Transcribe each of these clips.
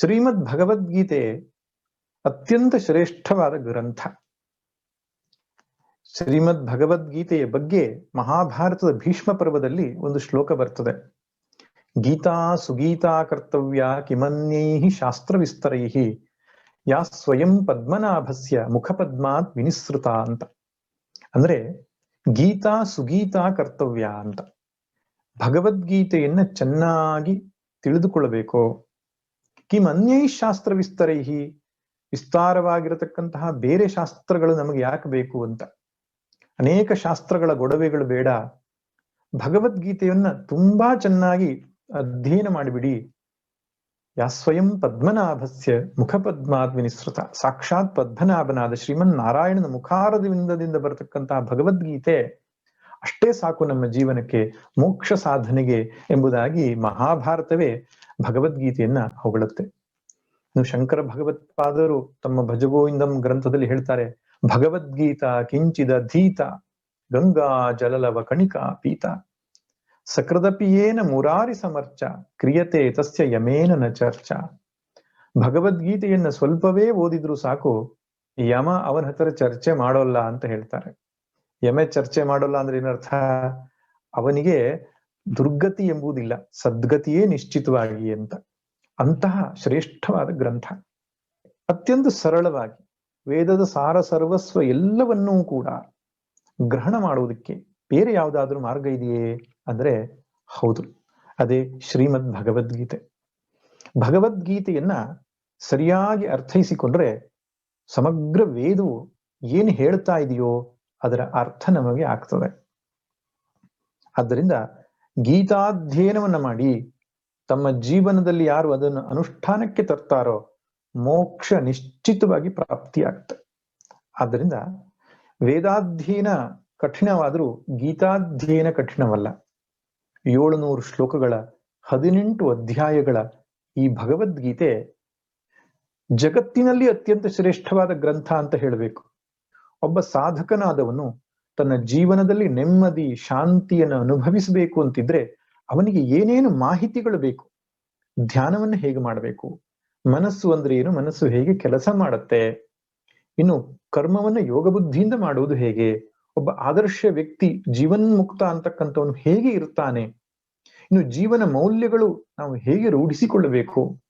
ಶ್ರೀಮದ್ ಭಗವದ್ಗೀತೆ ಅತ್ಯಂತ ಶ್ರೇಷ್ಠವಾದ ಗ್ರಂಥ. ಶ್ರೀಮದ್ ಭಗವದ್ಗೀತೆಯ ಬಗ್ಗೆ ಮಹಾಭಾರತದ ಭೀಷ್ಮ ಪರ್ವದಲ್ಲಿ ಒಂದು ಶ್ಲೋಕ ಬರ್ತದೆ. ಗೀತಾ ಸುಗೀತಾ ಕರ್ತವ್ಯ ಕಿಮನ್ಯೈ ಶಾಸ್ತ್ರ ವಿಸ್ತರೈ ಯಾ ಸ್ವಯಂ ಪದ್ಮನಾಭಸ್ಯ ಮುಖಪದ್ಮಾತ್ ವಿನಿಸೃತ ಅಂತ. ಅಂದ್ರೆ ಗೀತಾ ಸುಗೀತಾ ಕರ್ತವ್ಯ ಅಂತ. ಭಗವದ್ಗೀತೆಯನ್ನ ಚೆನ್ನಾಗಿ ತಿಳಿದುಕೊಳ್ಳಬೇಕು? ಕಿಂ ಅನ್ಯೈ ಶಾಸ್ತ್ರ ವಿಸ್ತರೈಹಿ ವಿಸ್ತಾರವಾಗಿರತಕ್ಕಂತಹ ಬೇರೆ ಶಾಸ್ತ್ರಗಳು ನಮಗೆ ಯಾಕೆ ಬೇಕು ಅಂತ. ಅನೇಕ ಶಾಸ್ತ್ರಗಳ ಗೊಡವೆಗಳು ಬೇಡ. ಭಗವದ್ಗೀತೆಯನ್ನ ತುಂಬಾ ಚೆನ್ನಾಗಿ ಅಧ್ಯಯನ ಮಾಡಿಬಿಡಿ. ಯಾ ಸ್ವಯಂ ಪದ್ಮನಾಭಸ್ಯ ಮುಖಪದ್ಮಾದ್ ವಿನಿಸೃತ ಸಾಕ್ಷಾತ್ ಪದ್ಮನಾಭನಾದ ಶ್ರೀಮನ್ ನಾರಾಯಣನ ಮುಖಾರದಿಂದದಿಂದ ಬರತಕ್ಕಂತಹ ಭಗವದ್ಗೀತೆ ಅಷ್ಟೇ ಸಾಕು ನಮ್ಮ ಜೀವನಕ್ಕೆ, ಮೋಕ್ಷ ಸಾಧನೆಗೆ ಎಂಬುದಾಗಿ ಮಹಾಭಾರತವೇ ಭಗವದ್ಗೀತೆಯನ್ನ ಹೊಗಳುತ್ತೆ. ಶಂಕರ ಭಗವತ್ಪಾದರು ತಮ್ಮ ಭಜಗೋವಿಂದಂ ಗ್ರಂಥದಲ್ಲಿ ಹೇಳ್ತಾರೆ, ಭಗವದ್ಗೀತಾ ಕಿಂಚಿದ ಧೀತ, ಗಂಗಾ ಜಲಲವ ಕಣಿಕಾ ಪೀತ. ಸಕೃದಪಿಯೇನ ಮುರಾರಿ ಸಮರ್ಚ, ಕ್ರಿಯತೆ ತಸ್ಯ ಯಮೇನ ನ ಚರ್ಚ. ಭಗವದ್ಗೀತೆಯನ್ನ ಸ್ವಲ್ಪವೇ ಓದಿದ್ರು ಸಾಕು, ಯಮ ಅವನ ಹತ್ರ ಚರ್ಚೆ ಮಾಡೋಲ್ಲ ಅಂತ ಹೇಳ್ತಾರೆ. ಯಮೆ ಚರ್ಚೆ ಮಾಡೋಲ್ಲ ಅಂದ್ರೆ ಏನರ್ಥ? ಅವನಿಗೆ ದುರ್ಗತಿ ಎಂಬುದಿಲ್ಲ, ಸದ್ಗತಿಯೇ ನಿಶ್ಚಿತವಾಗಿ ಅಂತ. ಅಂತಹ ಶ್ರೇಷ್ಠವಾದ ಗ್ರಂಥ. ಅತ್ಯಂತ ಸರಳವಾಗಿ ವೇದದ ಸಾರ ಸರ್ವಸ್ವ ಎಲ್ಲವನ್ನೂ ಕೂಡ ಗ್ರಹಣ ಮಾಡುವುದಕ್ಕೆ ಬೇರೆ ಯಾವುದಾದ್ರೂ ಮಾರ್ಗ ಇದೆಯೇ? ಅಂದ್ರೆ ಹೌದು. ಅದೇ ಶ್ರೀಮದ್ ಭಗವದ್ಗೀತೆ ಭಗವದ್ಗೀತೆಯನ್ನ ಸರಿಯಾಗಿ ಅರ್ಥೈಸಿಕೊಂಡ್ರೆ ಸಮಗ್ರ ವೇದವು ಏನು ಹೇಳ್ತಾ ಇದೆಯೋ ಅದರ ಅರ್ಥ ನಮಗೆ ಆಗ್ತದೆ. ಆದ್ದರಿಂದ ಗೀತಾಧ್ಯಯನವನ್ನ ಮಾಡಿ ತಮ್ಮ ಜೀವನದಲ್ಲಿ ಯಾರು ಅದನ್ನು ಅನುಷ್ಠಾನಕ್ಕೆ ತರ್ತಾರೋ ಮೋಕ್ಷ ನಿಶ್ಚಿತವಾಗಿ ಪ್ರಾಪ್ತಿಯಾಗುತ್ತೆ. ಆದ್ದರಿಂದ ವೇದಾಧ್ಯಯನ ಕಠಿಣವಾದರೂ ಗೀತಾಧ್ಯಯನ ಕಠಿಣವಲ್ಲ. ಏಳುನೂರು ಶ್ಲೋಕಗಳ ಹದಿನೆಂಟು ಅಧ್ಯಾಯಗಳ ಈ ಭಗವದ್ಗೀತೆ ಜಗತ್ತಿನಲ್ಲಿ ಅತ್ಯಂತ ಶ್ರೇಷ್ಠವಾದ ಗ್ರಂಥ ಅಂತ ಹೇಳಬೇಕು. ಒಬ್ಬ ಸಾಧಕನಾದವನು ತನ್ನ ಜೀವನದಲ್ಲಿ ನೆಮ್ಮದಿ, ಶಾಂತಿಯನ್ನು ಅನುಭವಿಸಬೇಕು ಅಂತಿದ್ರೆ ಅವನಿಗೆ ಏನೇನು ಮಾಹಿತಿಗಳು ಬೇಕು? ಧ್ಯಾನವನ್ನು ಹೇಗೆ ಮಾಡಬೇಕು? ಮನಸ್ಸು ಅಂದ್ರೆ ಏನು? ಮನಸ್ಸು ಹೇಗೆ ಕೆಲಸ ಮಾಡುತ್ತೆ? ಇನ್ನು ಕರ್ಮವನ್ನು ಯೋಗ ಬುದ್ಧಿಯಿಂದ ಮಾಡುವುದು ಹೇಗೆ? ಒಬ್ಬ ಆದರ್ಶ ವ್ಯಕ್ತಿ ಜೀವನ್ಮುಕ್ತ ಅಂತಕ್ಕಂಥವನು ಹೇಗೆ ಇರ್ತಾನೆ? ಇನ್ನು ಜೀವನ ಮೌಲ್ಯಗಳು ನಾವು ಹೇಗೆ ರೂಢಿಸಿಕೊಳ್ಳಬೇಕು?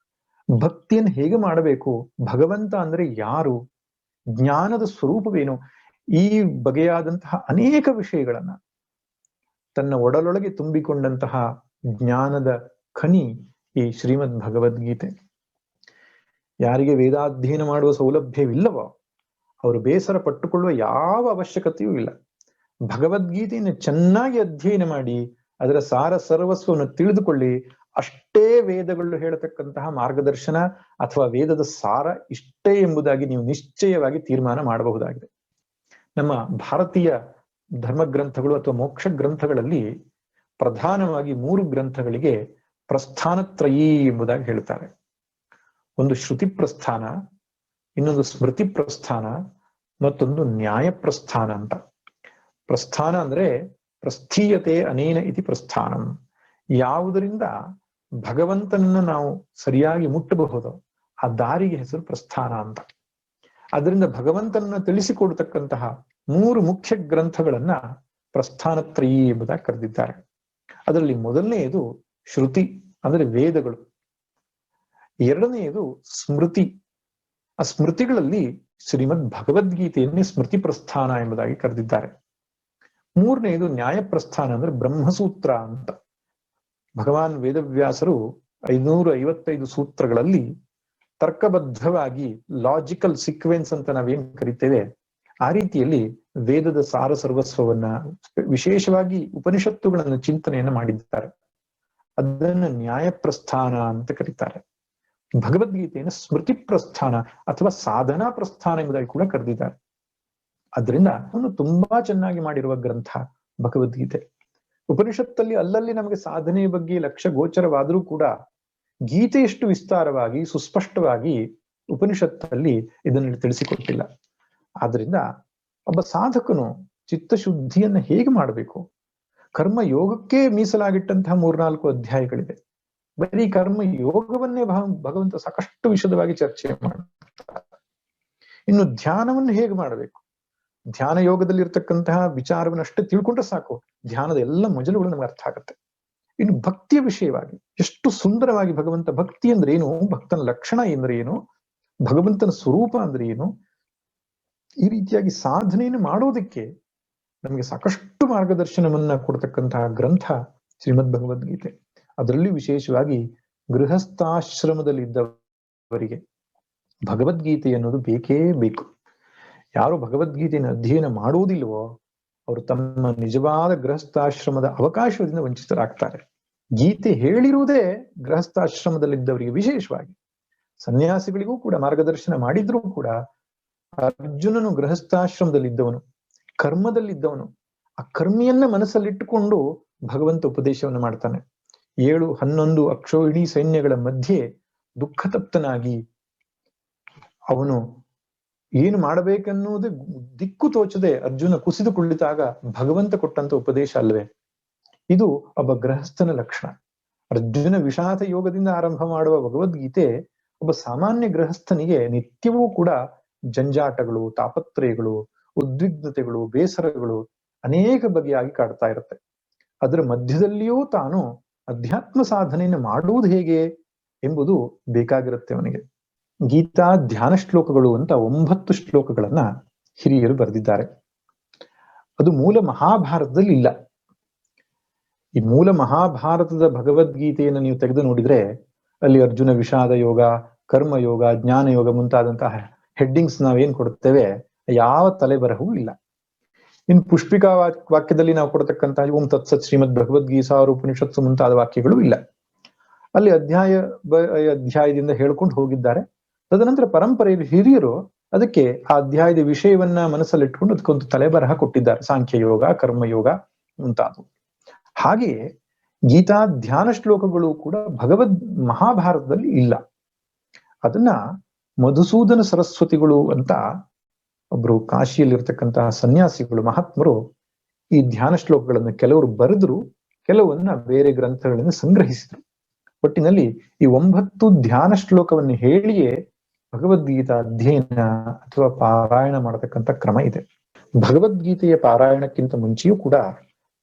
ಭಕ್ತಿಯನ್ನು ಹೇಗೆ ಮಾಡಬೇಕು? ಭಗವಂತ ಅಂದ್ರೆ ಯಾರು? ಜ್ಞಾನದ ಸ್ವರೂಪವೇನು? ಈ ಬಗೆಯಾದಂತಹ ಅನೇಕ ವಿಷಯಗಳನ್ನ ತನ್ನ ಒಡಲೊಳಗೆ ತುಂಬಿಕೊಂಡಂತಹ ಜ್ಞಾನದ ಖನಿ ಈ ಶ್ರೀಮದ್ ಭಗವದ್ಗೀತೆ. ಯಾರಿಗೆ ವೇದಾಧ್ಯಯನ ಮಾಡುವ ಸೌಲಭ್ಯವಿಲ್ಲವೋ ಅವರು ಬೇಸರ ಪಟ್ಟುಕೊಳ್ಳುವ ಯಾವ ಅವಶ್ಯಕತೆಯೂ ಇಲ್ಲ. ಭಗವದ್ಗೀತೆಯನ್ನು ಚೆನ್ನಾಗಿ ಅಧ್ಯಯನ ಮಾಡಿ ಅದರ ಸಾರ ಸರ್ವಸ್ವವನ್ನು ತಿಳಿದುಕೊಳ್ಳಿ ಅಷ್ಟೇ ವೇದಗಳು ಹೇಳತಕ್ಕಂತಹ ಮಾರ್ಗದರ್ಶನ ಅಥವಾ ವೇದದ ಸಾರ ಇಷ್ಟೇ ಎಂಬುದಾಗಿ ನೀವು ನಿಶ್ಚಯವಾಗಿ ತೀರ್ಮಾನ ಮಾಡಬಹುದಾಗಿದೆ. ನಮ್ಮ ಭಾರತೀಯ ಧರ್ಮ ಗ್ರಂಥಗಳು ಅಥವಾ ಮೋಕ್ಷ ಗ್ರಂಥಗಳಲ್ಲಿ ಪ್ರಧಾನವಾಗಿ ಮೂರು ಗ್ರಂಥಗಳಿಗೆ ಪ್ರಸ್ಥಾನತ್ರಯೀ ಎಂಬುದಾಗಿ ಹೇಳ್ತಾರೆ. ಒಂದು ಶ್ರುತಿ ಪ್ರಸ್ಥಾನ ಇನ್ನೊಂದು ಸ್ಮೃತಿ ಪ್ರಸ್ಥಾನ ಮತ್ತೊಂದು ನ್ಯಾಯ ಪ್ರಸ್ಥಾನ ಅಂತ. ಪ್ರಸ್ಥಾನ ಅಂದ್ರೆ ಪ್ರಸ್ಥೀಯತೆ ಅನೇನ ಇತಿ ಪ್ರಸ್ಥಾನಂ. ಯಾವುದರಿಂದ ಭಗವಂತನನ್ನ ನಾವು ಸರಿಯಾಗಿ ಮುಟ್ಟಬಹುದು ಆ ದಾರಿಗೆ ಹೆಸರು ಪ್ರಸ್ಥಾನ ಅಂತ. ಅದರಿಂದ ಭಗವಂತನನ್ನ ತಿಳಿಸಿಕೊಡ್ತಕ್ಕಂತಹ ಮೂರು ಮುಖ್ಯ ಗ್ರಂಥಗಳನ್ನ ಪ್ರಸ್ಥಾನತ್ರಯಿ ಎಂಬುದಾಗಿ ಕರೆದಿದ್ದಾರೆ. ಅದರಲ್ಲಿ ಮೊದಲನೆಯದು ಶ್ರುತಿ, ಅಂದ್ರೆ ವೇದಗಳು. ಎರಡನೆಯದು ಸ್ಮೃತಿ. ಆ ಸ್ಮೃತಿಗಳಲ್ಲಿ ಶ್ರೀಮದ್ ಭಗವದ್ಗೀತೆಯನ್ನೇ ಸ್ಮೃತಿ ಪ್ರಸ್ಥಾನ ಎಂಬುದಾಗಿ ಕರೆದಿದ್ದಾರೆ. ಮೂರನೆಯದು ನ್ಯಾಯ ಪ್ರಸ್ಥಾನ, ಅಂದ್ರೆ ಬ್ರಹ್ಮಸೂತ್ರ ಅಂತ. ಭಗವಾನ್ ವೇದವ್ಯಾಸರು ಐನೂರ ಐವತ್ತೈದು ಸೂತ್ರಗಳಲ್ಲಿ ತರ್ಕಬದ್ಧವಾಗಿ ಲಾಜಿಕಲ್ ಸೀಕ್ವೆನ್ಸ್ ಅಂತ ನಾವೇನ್ ಕರಿತೇವೆ? ಆ ರೀತಿಯಲ್ಲಿ ವೇದದ ಸಾರ ಸರ್ವಸ್ವವನ್ನ ವಿಶೇಷವಾಗಿ ಉಪನಿಷತ್ತುಗಳನ್ನ ಚಿಂತನೆಯನ್ನ ಮಾಡಿದ್ದಾರೆ. ಅದನ್ನ ನ್ಯಾಯ ಪ್ರಸ್ಥಾನ ಅಂತ ಕರೀತಾರೆ. ಭಗವದ್ಗೀತೆಯನ್ನು ಸ್ಮೃತಿ ಪ್ರಸ್ಥಾನ ಅಥವಾ ಸಾಧನಾ ಪ್ರಸ್ಥಾನ ಎಂಬುದಾಗಿ ಕೂಡ ಕರೆದಿದ್ದಾರೆ. ಅದರಿಂದ ಅವನು ತುಂಬಾ ಚೆನ್ನಾಗಿ ಮಾಡಿರುವ ಗ್ರಂಥ ಭಗವದ್ಗೀತೆ. ಉಪನಿಷತ್ತಲ್ಲಿ ಅಲ್ಲಲ್ಲಿ ನಮಗೆ ಸಾಧನೆಯ ಬಗ್ಗೆ ಲಕ್ಷ ಗೋಚರವಾದರೂ ಕೂಡ ಗೀತೆಯಷ್ಟು ವಿಸ್ತಾರವಾಗಿ ಸುಸ್ಪಷ್ಟವಾಗಿ ಉಪನಿಷತ್ತಲ್ಲಿ ಇದನ್ನು ತಿಳಿಸಿಕೊಟ್ಟಿಲ್ಲ. ಆದ್ರಿಂದ ಒಬ್ಬ ಸಾಧಕನು ಚಿತ್ತಶುದ್ಧಿಯನ್ನು ಹೇಗೆ ಮಾಡಬೇಕು? ಕರ್ಮ ಯೋಗಕ್ಕೆ ಮೀಸಲಾಗಿಟ್ಟಂತಹ ಮೂರ್ನಾಲ್ಕು ಅಧ್ಯಾಯಗಳಿದೆ ಬರೀ ಕರ್ಮ ಯೋಗವನ್ನೇ ಭಗವಂತ ಸಾಕಷ್ಟು ವಿಶದವಾಗಿ ಚರ್ಚೆ ಮಾಡ್ತಾರೆ. ಇನ್ನು ಧ್ಯಾನವನ್ನು ಹೇಗೆ ಮಾಡಬೇಕು? ಧ್ಯಾನ ಯೋಗದಲ್ಲಿ ಇರ್ತಕ್ಕಂತಹ ವಿಚಾರವನ್ನಷ್ಟೇ ತಿಳ್ಕೊಂಡ್ರೆ ಸಾಕು. ಧ್ಯಾನದ ಎಲ್ಲ ಮಜಲುಗಳು ನಮ್ಗೆ ಅರ್ಥ ಆಗುತ್ತೆ. ಇನ್ನು ಭಕ್ತಿಯ ವಿಷಯವಾಗಿ ಎಷ್ಟು ಸುಂದರವಾಗಿ ಭಗವಂತ ಭಕ್ತಿ ಅಂದ್ರೆ ಏನು? ಭಕ್ತನ ಲಕ್ಷಣ ಅಂದ್ರೆ ಏನು? ಭಗವಂತನ ಸ್ವರೂಪ ಅಂದ್ರೆ ಏನು? ಈ ರೀತಿಯಾಗಿ ಸಾಧನೆಯನ್ನು ಮಾಡೋದಕ್ಕೆ ನಮಗೆ ಸಾಕಷ್ಟು ಮಾರ್ಗದರ್ಶನವನ್ನ ಕೊಡ್ತಕ್ಕಂತಹ ಗ್ರಂಥ ಶ್ರೀಮದ್ ಭಗವದ್ಗೀತೆ. ಅದರಲ್ಲಿ ವಿಶೇಷವಾಗಿ ಗೃಹಸ್ಥಾಶ್ರಮದಲ್ಲಿದ್ದವರಿಗೆ ಭಗವದ್ಗೀತೆ ಅನ್ನೋದು ಬೇಕೇ ಬೇಕು. ಯಾರು ಭಗವದ್ಗೀತೆಯನ್ನು ಅಧ್ಯಯನ ಮಾಡುವುದಿಲ್ವೋ ಅವರು ತಮ್ಮ ನಿಜವಾದ ಗೃಹಸ್ಥಾಶ್ರಮದ ಅವಕಾಶದಿಂದ ವಂಚಿತರಾಗ್ತಾರೆ. ಗೀತೆ ಹೇಳಿರುವುದೇ ಗೃಹಸ್ಥಾಶ್ರಮದಲ್ಲಿದ್ದವರಿಗೆ ವಿಶೇಷವಾಗಿ. ಸನ್ಯಾಸಿಗಳಿಗೂ ಕೂಡ ಮಾರ್ಗದರ್ಶನ ಮಾಡಿದ್ರೂ ಕೂಡ ಅರ್ಜುನನು ಗೃಹಸ್ಥಾಶ್ರಮದಲ್ಲಿದ್ದವನು, ಕರ್ಮದಲ್ಲಿದ್ದವನು. ಆ ಕರ್ಮಿಯನ್ನ ಮನಸ್ಸಲ್ಲಿಟ್ಟುಕೊಂಡು ಭಗವಂತ ಉಪದೇಶವನ್ನು ಮಾಡ್ತಾನೆ. ಏಳು, ಹನ್ನೊಂದು ಅಕ್ಷೋಹಿಣಿ ಸೈನ್ಯಗಳ ಮಧ್ಯೆ ದುಃಖತಪ್ತನಾಗಿ ಅವನು ಏನು ಮಾಡಬೇಕನ್ನುವುದೇ ದಿಕ್ಕು ತೋಚದೆ ಅರ್ಜುನ ಕುಸಿದು ಕುಳಿತಾಗ ಭಗವಂತ ಕೊಟ್ಟಂತ ಉಪದೇಶ ಅಲ್ವೇ ಇದು ಒಬ್ಬ ಗೃಹಸ್ಥನ ಲಕ್ಷಣ. ಅರ್ಜುನ ವಿಷಾದ ಯೋಗದಿಂದ ಆರಂಭ ಮಾಡುವ ಭಗವದ್ಗೀತೆ ಒಬ್ಬ ಸಾಮಾನ್ಯ ಗೃಹಸ್ಥನಿಗೆ ನಿತ್ಯವೂ ಕೂಡ ಜಂಜಾಟಗಳು, ತಾಪತ್ರಯಗಳು, ಉದ್ವಿಗ್ನತೆಗಳು, ಬೇಸರಗಳು ಅನೇಕ ಬಗೆಯಾಗಿ ಕಾಡ್ತಾ ಇರುತ್ತೆ. ಅದರ ಮಧ್ಯದಲ್ಲಿಯೂ ತಾನು ಅಧ್ಯಾತ್ಮ ಸಾಧನೆಯನ್ನು ಮಾಡುವುದು ಹೇಗೆ ಎಂಬುದು ಬೇಕಾಗಿರುತ್ತೆ ಅವನಿಗೆ. ಗೀತಾ ಧ್ಯಾನ ಶ್ಲೋಕಗಳು ಅಂತ ಒಂಬತ್ತು ಶ್ಲೋಕಗಳನ್ನ ಹಿರಿಯರು ಬರೆದಿದ್ದಾರೆ. ಅದು ಮೂಲ ಮಹಾಭಾರತದಲ್ಲಿ ಇಲ್ಲ ಈ ಮೂಲ ಮಹಾಭಾರತದ ಭಗವದ್ಗೀತೆಯನ್ನು ನೀವು ತೆಗೆದು ನೋಡಿದ್ರೆ ಅಲ್ಲಿ ಅರ್ಜುನ ವಿಷಾದ ಯೋಗ ಕರ್ಮಯೋಗ ಜ್ಞಾನ ಯೋಗ ಮುಂತಾದಂತಹ ಹೆಡ್ಡಿಂಗ್ಸ್ ನಾವೇನ್ ಕೊಡುತ್ತೇವೆ ಯಾವ ತಲೆಬರಹವೂ ಇಲ್ಲ. ಇನ್ ಪುಷ್ಪಿಕಾ ವಾಕ್ಯದಲ್ಲಿ ನಾವು ಕೊಡತಕ್ಕಂತಹ ಓಂ ತತ್ಸತ್ ಶ್ರೀಮದ್ ಭಗವದ್ಗೀತಾ ಉಪನಿಷತ್ಸು ಮುಂತಾದ ವಾಕ್ಯಗಳು ಇಲ್ಲ. ಅಲ್ಲಿ ಅಧ್ಯಾಯ ಅಧ್ಯಾಯದಿಂದ ಹೇಳ್ಕೊಂಡು ಹೋಗಿದ್ದಾರೆ. ತದನಂತರ ಪರಂಪರೆಯಲ್ಲಿ ಹಿರಿಯರು ಅದಕ್ಕೆ ಆ ಅಧ್ಯಾಯದ ವಿಷಯವನ್ನ ಮನಸ್ಸಲ್ಲಿಟ್ಕೊಂಡು ಅದಕ್ಕೊಂದು ತಲೆಬರಹ ಕೊಟ್ಟಿದ್ದಾರೆ. ಸಾಂಖ್ಯ ಯೋಗ ಕರ್ಮಯೋಗ ಮುಂತಾದವು. ಹಾಗೆಯೇ ಗೀತಾ ಧ್ಯಾನ ಶ್ಲೋಕಗಳು ಕೂಡ ಭಗವದ್ ಮಹಾಭಾರತದಲ್ಲಿ ಇಲ್ಲ. ಅದನ್ನ ಮಧುಸೂದನ ಸರಸ್ವತಿಗಳು ಅಂತ ಒಬ್ರು ಕಾಶಿಯಲ್ಲಿರ್ತಕ್ಕಂತಹ ಸನ್ಯಾಸಿಗಳು, ಮಹಾತ್ಮರು ಈ ಧ್ಯಾನ ಶ್ಲೋಕಗಳನ್ನು ಕೆಲವರು ಬರೆದ್ರು, ಕೆಲವನ್ನ ಬೇರೆ ಗ್ರಂಥಗಳನ್ನು ಸಂಗ್ರಹಿಸಿದ್ರು. ಒಟ್ಟಿನಲ್ಲಿ ಈ ಒಂಬತ್ತು ಧ್ಯಾನ ಶ್ಲೋಕವನ್ನು ಹೇಳಿಯೇ ಭಗವದ್ಗೀತಾ ಅಧ್ಯಯನ ಅಥವಾ ಪಾರಾಯಣ ಮಾಡತಕ್ಕಂಥ ಕ್ರಮ ಇದೆ. ಭಗವದ್ಗೀತೆಯ ಪಾರಾಯಣಕ್ಕಿಂತ ಮುಂಚೆಯೂ ಕೂಡ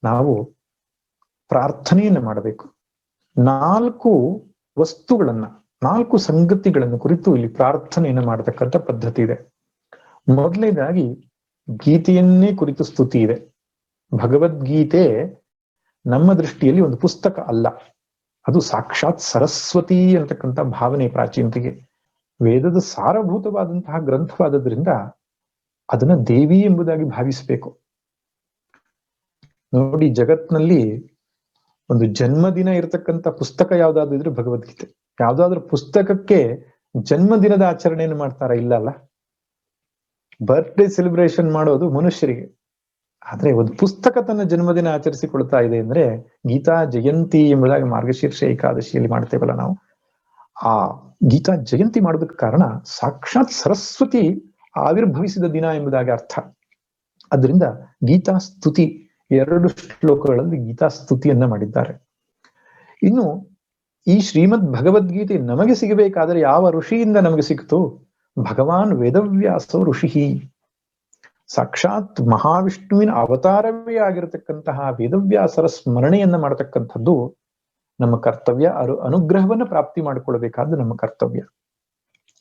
ನಾವು ಪ್ರಾರ್ಥನೆಯನ್ನು ಮಾಡಬೇಕು. ನಾಲ್ಕು ವಸ್ತುಗಳನ್ನ ನಾಲ್ಕು ಸಂಗತಿಗಳನ್ನು ಕುರಿತು ಇಲ್ಲಿ ಪ್ರಾರ್ಥನೆಯನ್ನು ಮಾಡತಕ್ಕಂಥ ಪದ್ಧತಿ ಇದೆ. ಮೊದಲನೇದಾಗಿ ಗೀತೆಯನ್ನೇ ಕುರಿತು ಸ್ತುತಿ ಇದೆ. ಭಗವದ್ಗೀತೆ ನಮ್ಮ ದೃಷ್ಟಿಯಲ್ಲಿ ಒಂದು ಪುಸ್ತಕ ಅಲ್ಲ. ಅದು ಸಾಕ್ಷಾತ್ ಸರಸ್ವತಿ ಅಂತಕ್ಕಂಥ ಭಾವನೆ ಪ್ರಾಚೀನತೆಗೆ. ವೇದದ ಸಾರಭೂತವಾದಂತಹ ಗ್ರಂಥವಾದದ್ರಿಂದ ಅದನ್ನ ದೇವಿ ಎಂಬುದಾಗಿ ಭಾವಿಸಬೇಕು. ನೋಡಿ, ಜಗತ್ನಲ್ಲಿ ಒಂದು ಜನ್ಮದಿನ ಇರತಕ್ಕಂಥ ಪುಸ್ತಕ ಯಾವ್ದಾದ್ರು ಇದ್ರೆ ಭಗವದ್ಗೀತೆ. ಯಾವ್ದಾದ್ರು ಪುಸ್ತಕಕ್ಕೆ ಜನ್ಮದಿನದ ಆಚರಣೆಯನ್ನು ಮಾಡ್ತಾರ ಇಲ್ಲ ಅಲ್ಲ ಬರ್ತ್ಡೇ ಸೆಲೆಬ್ರೇಷನ್ ಮಾಡೋದು ಮನುಷ್ಯರಿಗೆ. ಆದ್ರೆ ಒಂದು ಪುಸ್ತಕ ತನ್ನ ಜನ್ಮದಿನ ಆಚರಿಸಿಕೊಳ್ತಾ ಇದೆ ಅಂದ್ರೆ ಗೀತಾ ಜಯಂತಿ ಎಂಬುದಾಗಿ ಮಾರ್ಗಶೀರ್ಷ ಏಕಾದಶಿಯಲ್ಲಿ ಮಾಡ್ತೇವಲ್ಲ ನಾವು. ಆ ಗೀತಾ ಜಯಂತಿ ಮಾಡೋದಕ್ಕೆ ಕಾರಣ ಸಾಕ್ಷಾತ್ ಸರಸ್ವತಿ ಆವಿರ್ಭವಿಸಿದ ದಿನ ಎಂಬುದಾಗಿ ಅರ್ಥ. ಅದರಿಂದ ಗೀತಾ ಸ್ತುತಿ ಎರಡು ಶ್ಲೋಕಗಳಲ್ಲಿ ಗೀತಾ ಸ್ತುತಿಯನ್ನ ಮಾಡಿದ್ದಾರೆ. ಇನ್ನು ಈ ಶ್ರೀಮದ್ ಭಗವದ್ಗೀತೆ ನಮಗೆ ಸಿಗಬೇಕಾದರೆ ಯಾವ ಋಷಿಯಿಂದ ನಮಗೆ ಸಿಕ್ತು? ಭಗವಾನ್ ವೇದವ್ಯಾಸ ಋಷಿ ಸಾಕ್ಷಾತ್ ಮಹಾವಿಷ್ಣುವಿನ ಅವತಾರವೇ ಆಗಿರತಕ್ಕಂತಹ ವೇದವ್ಯಾಸರ ಸ್ಮರಣೆಯನ್ನ ಮಾಡತಕ್ಕಂಥದ್ದು ನಮ್ಮ ಕರ್ತವ್ಯ, ಅರು ಅನುಗ್ರಹವನ್ನ ಪ್ರಾಪ್ತಿ ಮಾಡಿಕೊಳ್ಳಬೇಕಾದ್ದು ನಮ್ಮ ಕರ್ತವ್ಯ.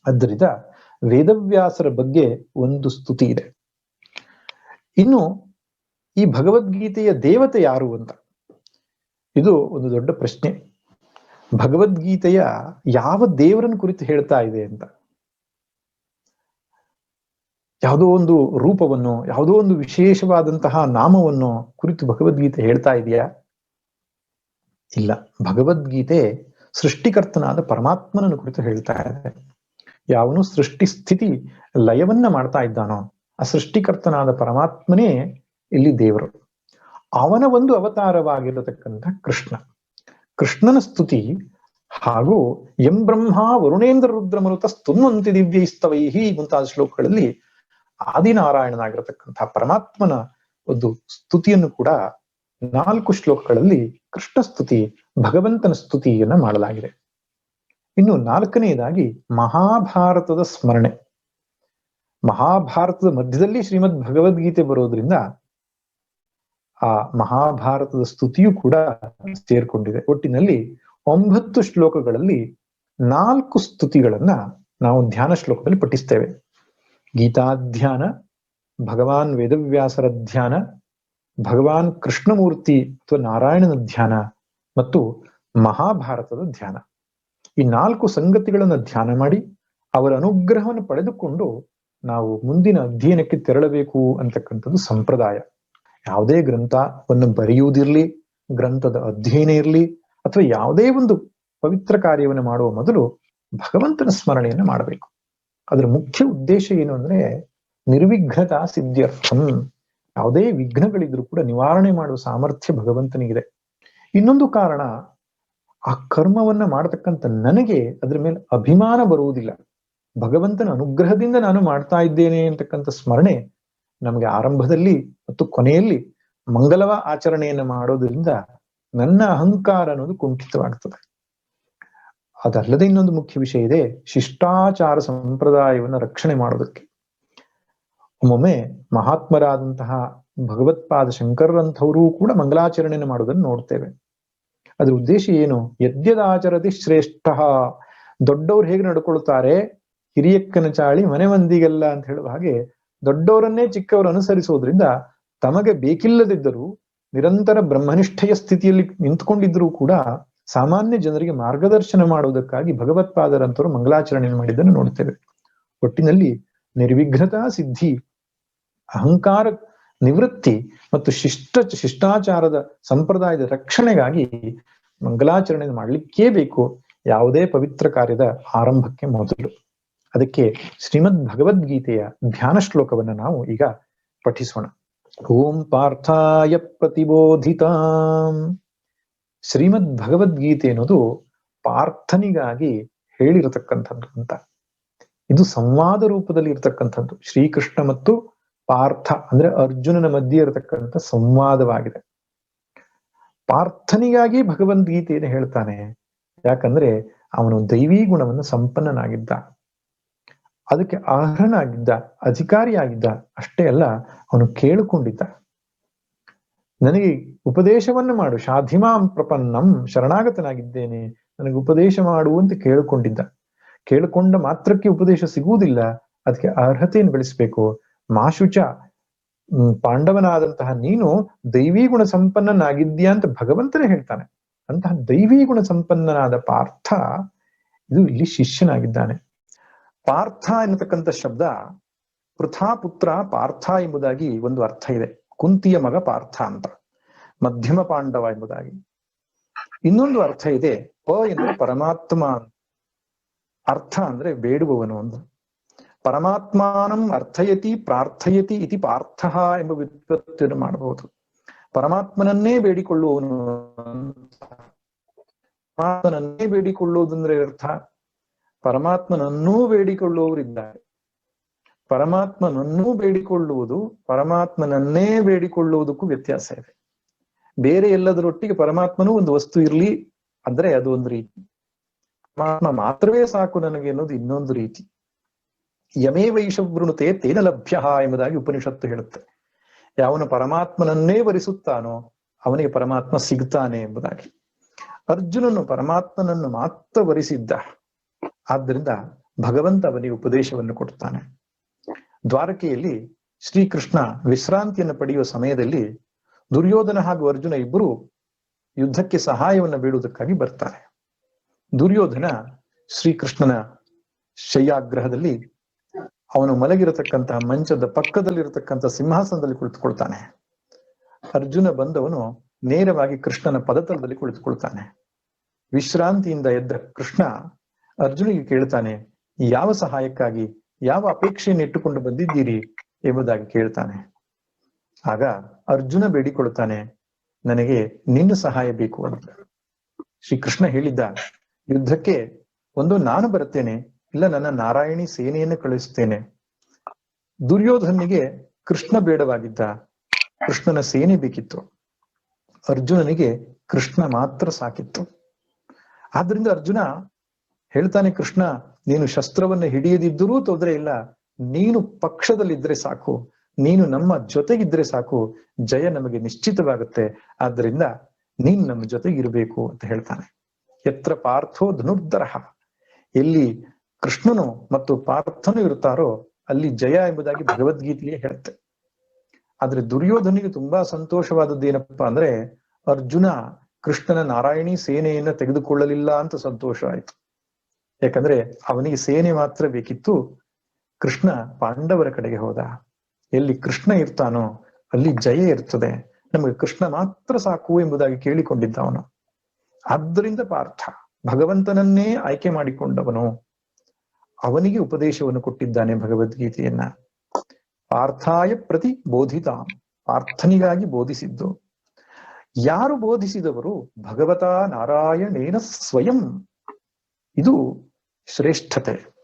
ಆದ್ದರಿಂದ ವೇದವ್ಯಾಸರ ಬಗ್ಗೆ ಒಂದು ಸ್ತುತಿ ಇದೆ. ಇನ್ನು ಈ ಭಗವದ್ಗೀತೆಯ ದೇವತೆ ಯಾರು ಅಂತ? ಇದು ಒಂದು ದೊಡ್ಡ ಪ್ರಶ್ನೆ. ಭಗವದ್ಗೀತೆಯ ಯಾವ ದೇವರನ್ನು ಕುರಿತು ಹೇಳ್ತಾ ಇದೆ ಅಂತ. ಯಾವುದೋ ಒಂದು ರೂಪವನ್ನು, ಯಾವುದೋ ಒಂದು ವಿಶೇಷವಾದಂತಹ ನಾಮವನ್ನು ಕುರಿತು ಭಗವದ್ಗೀತೆ ಹೇಳ್ತಾ ಇದೆಯಾ? ಇಲ್ಲ. ಭಗವದ್ಗೀತೆ ಸೃಷ್ಟಿಕರ್ತನಾದ ಪರಮಾತ್ಮನನ್ನು ಕುರಿತು ಹೇಳ್ತಾ ಇದೆ. ಯಾವನು ಸೃಷ್ಟಿ ಸ್ಥಿತಿ ಲಯವನ್ನ ಮಾಡ್ತಾ ಇದ್ದಾನೋ, ಆ ಸೃಷ್ಟಿಕರ್ತನಾದ ಪರಮಾತ್ಮನೇ ಇಲ್ಲಿ ದೇವರು. ಅವನ ಒಂದು ಅವತಾರವಾಗಿರತಕ್ಕಂಥ ಕೃಷ್ಣ. ಕೃಷ್ಣನ ಸ್ತುತಿ ಹಾಗೂ ಎಂ ಬ್ರಹ್ಮ ವರುಣೇಂದ್ರ ರುದ್ರ ಮರುತ ಸ್ತುನ್ವಂತಿ ದಿವ್ಯೈಸ್ತವೈಹಿ ಮುಂತಾದ ಶ್ಲೋಕಗಳಲ್ಲಿ ಆದಿನಾರಾಯಣನಾಗಿರತಕ್ಕಂತಹ ಪರಮಾತ್ಮನ ಒಂದು ಸ್ತುತಿಯನ್ನು ಕೂಡ ನಾಲ್ಕು ಶ್ಲೋಕಗಳಲ್ಲಿ ಕೃಷ್ಣ ಸ್ತುತಿ, ಭಗವಂತನ ಸ್ತುತಿಯನ್ನ ಮಾಡಲಾಗಿದೆ. ಇನ್ನು ನಾಲ್ಕನೆಯದಾಗಿ ಮಹಾಭಾರತದ ಸ್ಮರಣೆ. ಮಹಾಭಾರತದ ಮಧ್ಯದಲ್ಲಿ ಶ್ರೀಮದ್ ಭಗವದ್ಗೀತೆ ಬರೋದ್ರಿಂದ ಆ ಮಹಾಭಾರತದ ಸ್ತುತಿಯು ಕೂಡ ಸೇರ್ಕೊಂಡಿದೆ. ಒಟ್ಟಿನಲ್ಲಿ ಒಂಬತ್ತು ಶ್ಲೋಕಗಳಲ್ಲಿ ನಾಲ್ಕು ಸ್ತುತಿಗಳನ್ನ ನಾವು ಧ್ಯಾನ ಶ್ಲೋಕದಲ್ಲಿ ಪಠಿಸ್ತೇವೆ. ಗೀತಾಧ್ಯಾನ ಭಗವಾನ್ ವೇದವ್ಯಾಸರ ಧ್ಯಾನ, ಭಗವಾನ್ ಕೃಷ್ಣಮೂರ್ತಿ ಅಥವಾ ನಾರಾಯಣನ ಧ್ಯಾನ ಮತ್ತು ಮಹಾಭಾರತದ ಧ್ಯಾನ. ಈ ನಾಲ್ಕು ಸಂಗತಿಗಳನ್ನ ಧ್ಯಾನ ಮಾಡಿ ಅವರ ಅನುಗ್ರಹವನ್ನು ಪಡೆದುಕೊಂಡು ನಾವು ಮುಂದಿನ ಅಧ್ಯಯನಕ್ಕೆ ತೆರಳಬೇಕು ಅಂತಕ್ಕಂಥದ್ದು ಸಂಪ್ರದಾಯ. ಯಾವುದೇ ಗ್ರಂಥವನ್ನು ಬರೆಯುವುದಿರ್ಲಿ, ಗ್ರಂಥದ ಅಧ್ಯಯನ ಇರಲಿ, ಅಥವಾ ಯಾವುದೇ ಒಂದು ಪವಿತ್ರ ಕಾರ್ಯವನ್ನು ಮಾಡುವ ಮೊದಲು ಭಗವಂತನ ಸ್ಮರಣೆಯನ್ನು ಮಾಡಬೇಕು. ಅದರ ಮುಖ್ಯ ಉದ್ದೇಶ ಏನು ಅಂದ್ರೆ ನಿರ್ವಿಘ್ನತಾ ಸಿದ್ಧ್ಯರ್ಥಂ. ಯಾವುದೇ ವಿಘ್ನಗಳಿದ್ರು ಕೂಡ ನಿವಾರಣೆ ಮಾಡುವ ಸಾಮರ್ಥ್ಯ ಭಗವಂತನಿಗಿದೆ. ಇನ್ನೊಂದು ಕಾರಣ, ಆ ಕರ್ಮವನ್ನ ಮಾಡತಕ್ಕಂತ ನನಗೆ ಅದ್ರ ಮೇಲೆ ಅಭಿಮಾನ ಬರುವುದಿಲ್ಲ. ಭಗವಂತನ ಅನುಗ್ರಹದಿಂದ ನಾನು ಮಾಡ್ತಾ ಇದ್ದೇನೆ ಅಂತಕ್ಕಂಥ ಸ್ಮರಣೆ ನಮಗೆ ಆರಂಭದಲ್ಲಿ ಮತ್ತು ಕೊನೆಯಲ್ಲಿ ಮಂಗಲವ ಆಚರಣೆಯನ್ನು ಮಾಡೋದ್ರಿಂದ ನನ್ನ ಅಹಂಕಾರ ಅನ್ನೋದು ಕುಂಠಿತವಾಗ್ತದೆ. ಅದಲ್ಲದೆ ಇನ್ನೊಂದು ಮುಖ್ಯ ವಿಷಯ ಇದೆ, ಶಿಷ್ಟಾಚಾರ ಸಂಪ್ರದಾಯವನ್ನು ರಕ್ಷಣೆ ಮಾಡೋದಕ್ಕೆ. ಒಮ್ಮೊಮ್ಮೆ ಮಹಾತ್ಮರಾದಂತಹ ಭಗವತ್ಪಾದ ಶಂಕರರಂಥವರು ಕೂಡ ಮಂಗಲಾಚರಣೆಯನ್ನು ಮಾಡೋದನ್ನು ನೋಡ್ತೇವೆ. ಅದ್ರ ಉದ್ದೇಶ ಏನು? ಯದ್ಯದಾಚರತಿ ಶ್ರೇಷ್ಠ. ದೊಡ್ಡವ್ರು ಹೇಗೆ ನಡ್ಕೊಳ್ತಾರೆ? ಹಿರಿಯಕ್ಕನ ಚಾಳಿ ಮನೆ ಮಂದಿಗೆಲ್ಲ ಅಂತ ಹೇಳುವ ಹಾಗೆ ದೊಡ್ಡವರನ್ನೇ ಚಿಕ್ಕವರು ಅನುಸರಿಸೋದ್ರಿಂದ ತಮಗೆ ಬೇಕಿಲ್ಲದಿದ್ದರೂ ನಿರಂತರ ಬ್ರಹ್ಮನಿಷ್ಠೆಯ ಸ್ಥಿತಿಯಲ್ಲಿ ನಿಂತ್ಕೊಂಡಿದ್ರೂ ಕೂಡ ಸಾಮಾನ್ಯ ಜನರಿಗೆ ಮಾರ್ಗದರ್ಶನ ಮಾಡುವುದಕ್ಕಾಗಿ ಭಗವತ್ಪಾದರಂತವರು ಮಂಗಲಾಚರಣೆಯನ್ನು ಮಾಡಿದ್ದನ್ನು ನೋಡ್ತೇವೆ ಒಟ್ಟಿನಲ್ಲಿ ನಿರ್ವಿಘ್ನತಾ ಸಿದ್ಧಿ, ಅಹಂಕಾರ ನಿವೃತ್ತಿ ಮತ್ತು ಶಿಷ್ಟ ಶಿಷ್ಟಾಚಾರದ ಸಂಪ್ರದಾಯದ ರಕ್ಷಣೆಗಾಗಿ ಮಂಗಲಾಚರಣೆ ಮಾಡಲಿಕ್ಕೇ ಬೇಕು. ಯಾವುದೇ ಪವಿತ್ರ ಕಾರ್ಯದ ಆರಂಭಕ್ಕೆ ಮೊದಲು. ಅದಕ್ಕೆ ಶ್ರೀಮದ್ ಭಗವದ್ಗೀತೆಯ ಧ್ಯಾನ ಶ್ಲೋಕವನ್ನು ನಾವು ಈಗ ಪಠಿಸೋಣ. ಓಂ ಪಾರ್ಥಾಯ ಪ್ರತಿಬೋಧಿತಾಂ. ಶ್ರೀಮದ್ ಭಗವದ್ಗೀತೆ ಅನ್ನೋದು ಪಾರ್ಥನಿಗಾಗಿ ಹೇಳಿರತಕ್ಕಂಥದ್ದು ಅಂತ. ಇದು ಸಂವಾದ ರೂಪದಲ್ಲಿ ಇರತಕ್ಕಂಥದ್ದು. ಶ್ರೀಕೃಷ್ಣ ಮತ್ತು ಪಾರ್ಥ ಅಂದ್ರೆ ಅರ್ಜುನನ ಮಧ್ಯೆ ಇರತಕ್ಕಂಥ ಸಂವಾದವಾಗಿದೆ. ಪಾರ್ಥನಿಗಾಗಿ ಭಗವದ್ಗೀತೆಯನ್ನು ಹೇಳ್ತಾನೆ. ಯಾಕಂದ್ರೆ ಅವನು ದೈವೀ ಗುಣವನ್ನು ಸಂಪನ್ನನಾಗಿದ್ದ. ಅದಕ್ಕೆ ಅರ್ಹನಾಗಿದ್ದ, ಅಧಿಕಾರಿಯಾಗಿದ್ದ ಅಷ್ಟೇ ಅಲ್ಲ, ಅವನು ಕೇಳಿಕೊಂಡಿದ್ದ. ನನಗೆ ಉಪದೇಶವನ್ನು ಮಾಡು, ಶಾಧಿಮಾಂ ಪ್ರಪನ್ನಂ ಶರಣಾಗತನಾಗಿದ್ದೇನೆ, ನನಗೆ ಉಪದೇಶ ಮಾಡು ಅಂತ ಕೇಳಿಕೊಂಡಿದ್ದ. ಕೇಳಿಕೊಂಡ ಮಾತ್ರಕ್ಕೆ ಉಪದೇಶ ಸಿಗುವುದಿಲ್ಲ, ಅದಕ್ಕೆ ಅರ್ಹತೆಯನ್ನು ಬೆಳೆಸಬೇಕು ಮಾಶುಚ ಪಾಂಡವನಾದಂತಹ ನೀನು ದೈವಿ ಗುಣ ಸಂಪನ್ನನಾಗಿದ್ಯಾ ಅಂತ ಭಗವಂತನೇ ಹೇಳ್ತಾನೆ. ಅಂತಹ ದೈವೀ ಗುಣ ಸಂಪನ್ನನಾದ ಪಾರ್ಥ, ಇದು ಇಲ್ಲಿ ಶಿಷ್ಯನಾಗಿದ್ದಾನೆ. ಪಾರ್ಥ ಎನ್ನತಕ್ಕಂಥ ಶಬ್ದ ಪೃಥಾ ಪುತ್ರ ಪಾರ್ಥ ಎಂಬುದಾಗಿ ಒಂದು ಅರ್ಥ ಇದೆ. ಕುಂತಿಯ ಮಗ ಪಾರ್ಥ ಅಂತ. ಮಧ್ಯಮ ಪಾಂಡವ ಎಂಬುದಾಗಿ. ಇನ್ನೊಂದು ಅರ್ಥ ಇದೆ. ಪ ಎಂದ್ರೆ ಪರಮಾತ್ಮ ಅರ್ಥ ಅಂದ್ರೆ ಬೇಡುವವನು ಒಂದು ಪರಮಾತ್ಮಾನಂ ಅರ್ಥಯತಿ ಪ್ರಾರ್ಥಯತಿ ಇತಿ ಪಾರ್ಥ ಎಂಬ ವ್ಯುತ್ಪತ್ತಿಯನ್ನು ಮಾಡಬಹುದು. ಪರಮಾತ್ಮನನ್ನೇ ಬೇಡಿಕೊಳ್ಳುವವನು ಪರಮಾತ್ಮನನ್ನೇ ಬೇಡಿಕೊಳ್ಳುವುದಂದ್ರೆ ಅರ್ಥ ಪರಮಾತ್ಮನನ್ನೂ ಬೇಡಿಕೊಳ್ಳುವವರಿದ್ದಾರೆ. ಪರಮಾತ್ಮನನ್ನೂ ಬೇಡಿಕೊಳ್ಳುವುದು, ಪರಮಾತ್ಮನನ್ನೇ ಬೇಡಿಕೊಳ್ಳುವುದಕ್ಕೂ ವ್ಯತ್ಯಾಸ ಇದೆ. ಬೇರೆ ಎಲ್ಲದರೊಟ್ಟಿಗೆ ಪರಮಾತ್ಮನೂ ಒಂದು ವಸ್ತು ಇರಲಿ ಅಂದ್ರೆ ಅದು ಒಂದು ರೀತಿ. ಪರಮಾತ್ಮ ಮಾತ್ರವೇ ಸಾಕು ನನಗೆ ಅನ್ನೋದು ಇನ್ನೊಂದು ರೀತಿ. ಯಮೇ ವೈಷವೃಣುತೆ ತೇನ ಲಭ್ಯ ಎಂಬುದಾಗಿ ಉಪನಿಷತ್ತು ಹೇಳುತ್ತೆ. ಯಾವನು ಪರಮಾತ್ಮನನ್ನೇ ವರಿಸುತ್ತಾನೋ ಅವನಿಗೆ ಪರಮಾತ್ಮ ಸಿಗ್ತಾನೆ ಎಂಬುದಾಗಿ. ಅರ್ಜುನನು ಪರಮಾತ್ಮನನ್ನು ಮಾತ್ರ ವರಿಸಿದ್ದ. ಆದ್ದರಿಂದ ಭಗವಂತ ಅವನಿಗೆ ಉಪದೇಶವನ್ನು ಕೊಡ್ತಾನೆ ದ್ವಾರಕೆಯಲ್ಲಿ ಶ್ರೀಕೃಷ್ಣ ವಿಶ್ರಾಂತಿಯನ್ನು ಪಡೆಯುವ ಸಮಯದಲ್ಲಿ ದುರ್ಯೋಧನ ಹಾಗೂ ಅರ್ಜುನ ಇಬ್ಬರು ಯುದ್ಧಕ್ಕೆ ಸಹಾಯವನ್ನು ಬೇಡುವುದಕ್ಕಾಗಿ ಬರ್ತಾರೆ. ದುರ್ಯೋಧನ ಶ್ರೀಕೃಷ್ಣನ ಶಯ್ಯಾಗ್ರಹದಲ್ಲಿ ಅವನು ಮಲಗಿರತಕ್ಕಂತಹ ಮಂಚದ ಪಕ್ಕದಲ್ಲಿರತಕ್ಕಂಥ ಸಿಂಹಾಸನದಲ್ಲಿ ಕುಳಿತುಕೊಳ್ತಾನೆ. ಅರ್ಜುನ ಬಂದವನು ನೇರವಾಗಿ ಕೃಷ್ಣನ ಪದತಲದಲ್ಲಿ ಕುಳಿತುಕೊಳ್ತಾನೆ. ವಿಶ್ರಾಂತಿಯಿಂದ ಎದ್ದ ಕೃಷ್ಣ ಅರ್ಜುನಿಗೆ ಕೇಳ್ತಾನೆ, ಯಾವ ಸಹಾಯಕ್ಕಾಗಿ, ಯಾವ ಅಪೇಕ್ಷೆಯನ್ನು ಇಟ್ಟುಕೊಂಡು ಬಂದಿದ್ದೀರಿ ಎಂಬುದಾಗಿ ಕೇಳ್ತಾನೆ. ಆಗ ಅರ್ಜುನ ಬೇಡಿಕೊಳ್ತಾನೆ ನನಗೆ ನಿನ್ನ ಸಹಾಯ ಬೇಕು ಅಂತ. ಶ್ರೀಕೃಷ್ಣ ಹೇಳಿದ್ದ, ಯುದ್ಧಕ್ಕೆ ಒಂದು ನಾನು ಬರುತ್ತೇನೆ, ಇಲ್ಲ ನನ್ನ ನಾರಾಯಣಿ ಸೇನೆಯನ್ನು ಕಳುಹಿಸುತ್ತೇನೆ. ದುರ್ಯೋಧನಿಗೆ ಕೃಷ್ಣ ಬೇಡವಾಗಿದ್ದ, ಕೃಷ್ಣನ ಸೇನೆ ಬೇಕಿತ್ತು. ಅರ್ಜುನನಿಗೆ ಕೃಷ್ಣ ಮಾತ್ರ ಸಾಕಿತ್ತು. ಆದ್ರಿಂದ ಅರ್ಜುನ ಹೇಳ್ತಾನೆ ಕೃಷ್ಣ, ನೀನು ಶಸ್ತ್ರವನ್ನ ಹಿಡಿಯದಿದ್ದರೂ ತೊಂದರೆ ಇಲ್ಲ. ನೀನು ಪಕ್ಷದಲ್ಲಿದ್ರೆ ಸಾಕು. ನೀನು ನಮ್ಮ ಜೊತೆಗಿದ್ರೆ ಸಾಕು. ಜಯ ನಮಗೆ ನಿಶ್ಚಿತವಾಗುತ್ತೆ. ಆದ್ರಿಂದ ನೀನ್ ನಮ್ಮ ಜೊತೆಗಿರ್ಬೇಕು ಅಂತ ಹೇಳ್ತಾನೆ. ಎತ್ರ ಪಾರ್ಥೋ ಧನುರ್ಧರಹ ಎಲ್ಲಿ ಕೃಷ್ಣನು ಮತ್ತು ಪಾರ್ಥನು ಇರುತ್ತಾರೋ ಅಲ್ಲಿ ಜಯ ಎಂಬುದಾಗಿ ಭಗವದ್ಗೀತೆಯೇ ಹೇಳುತ್ತೆ. ಆದ್ರೆ ದುರ್ಯೋಧನಿಗೆ ತುಂಬಾ ಸಂತೋಷವಾದದ್ದು ಏನಪ್ಪಾ ಅಂದ್ರೆ ಅರ್ಜುನ ಕೃಷ್ಣನ ನಾರಾಯಣಿ ಸೇನೆಯನ್ನ ತೆಗೆದುಕೊಳ್ಳಲಿಲ್ಲ ಅಂತ ಸಂತೋಷ ಆಯ್ತು. ಯಾಕಂದ್ರೆ ಅವನಿಗೆ ಸೇನೆ ಮಾತ್ರ ಬೇಕಿತ್ತು ಕೃಷ್ಣ ಪಾಂಡವರ ಕಡೆಗೆ ಹೋದ. ಎಲ್ಲಿ ಕೃಷ್ಣ ಇರ್ತಾನೋ ಅಲ್ಲಿ ಜಯ ಇರ್ತದೆ. ನಮಗೆ ಕೃಷ್ಣ ಮಾತ್ರ ಸಾಕು ಎಂಬುದಾಗಿ ಕೇಳಿಕೊಂಡಿದ್ದ ಅವನು ಆದ್ದರಿಂದ ಪಾರ್ಥ, ಭಗವಂತನನ್ನೇ ಆಯ್ಕೆ ಮಾಡಿಕೊಂಡವನು. ಅವನಿಗೆ ಉಪದೇಶವನ್ನು ಕೊಟ್ಟಿದ್ದಾನೆ ಭಗವದ್ಗೀತೆಯನ್ನ. ಪಾರ್ಥಾಯ ಪ್ರತಿ ಬೋಧಿತ, ಪಾರ್ಥನಿಗಾಗಿ ಬೋಧಿಸಿದ್ದು. ಯಾರು ಬೋಧಿಸಿದವರು ಭಗವತ ನಾರಾಯಣೇನ ಸ್ವಯಂ. ಇದು ಶ್ರೇಷ್ಠತೆ.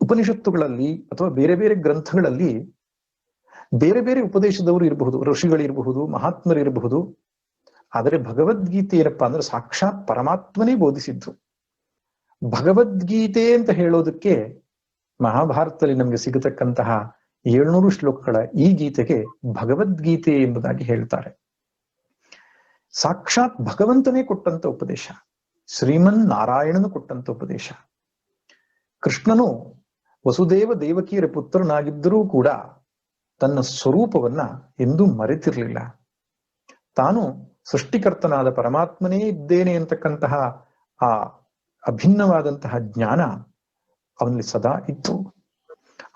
ಉಪನಿಷತ್ತುಗಳಲ್ಲಿ ಅಥವಾ ಬೇರೆ ಬೇರೆ ಗ್ರಂಥಗಳಲ್ಲಿ ಬೇರೆ ಬೇರೆ ಉಪದೇಶದವರು ಇರಬಹುದು ಋಷಿಗಳಿರಬಹುದು ಮಹಾತ್ಮರಿರಬಹುದು ಆದರೆ ಭಗವದ್ಗೀತೆ ಏನಪ್ಪಾ ಅಂದ್ರೆ ಸಾಕ್ಷಾತ್ ಪರಮಾತ್ಮನೇ ಬೋಧಿಸಿದ್ದು. ಭಗವದ್ಗೀತೆ ಅಂತ ಹೇಳೋದಕ್ಕೆ ಮಹಾಭಾರತದಲ್ಲಿ ನಮ್ಗೆ ಸಿಗತಕ್ಕಂತಹ ಏಳ್ನೂರು ಶ್ಲೋಕಗಳ ಈ ಗೀತೆಗೆ ಭಗವದ್ಗೀತೆ ಎಂಬುದಾಗಿ ಹೇಳ್ತಾರೆ. ಸಾಕ್ಷಾತ್ ಭಗವಂತನೇ ಕೊಟ್ಟಂತ ಉಪದೇಶ. ಶ್ರೀಮನ್ ನಾರಾಯಣನು ಕೊಟ್ಟಂತ ಉಪದೇಶ. ಕೃಷ್ಣನು ವಸುದೇವ ದೇವಕಿಯರ ಪುತ್ರನಾಗಿದ್ದರೂ ಕೂಡ ತನ್ನ ಸ್ವರೂಪವನ್ನ ಎಂದೂ ಮರೆತಿರ್ಲಿಲ್ಲ. ತಾನು ಸೃಷ್ಟಿಕರ್ತನಾದ ಪರಮಾತ್ಮನೇ ಇದ್ದೇನೆ ಅಂತಕ್ಕಂತಹ ಆ ಅಭಿನ್ನವಾದಂತಹ ಜ್ಞಾನ ಅವನಲ್ಲಿ ಸದಾ ಇತ್ತು.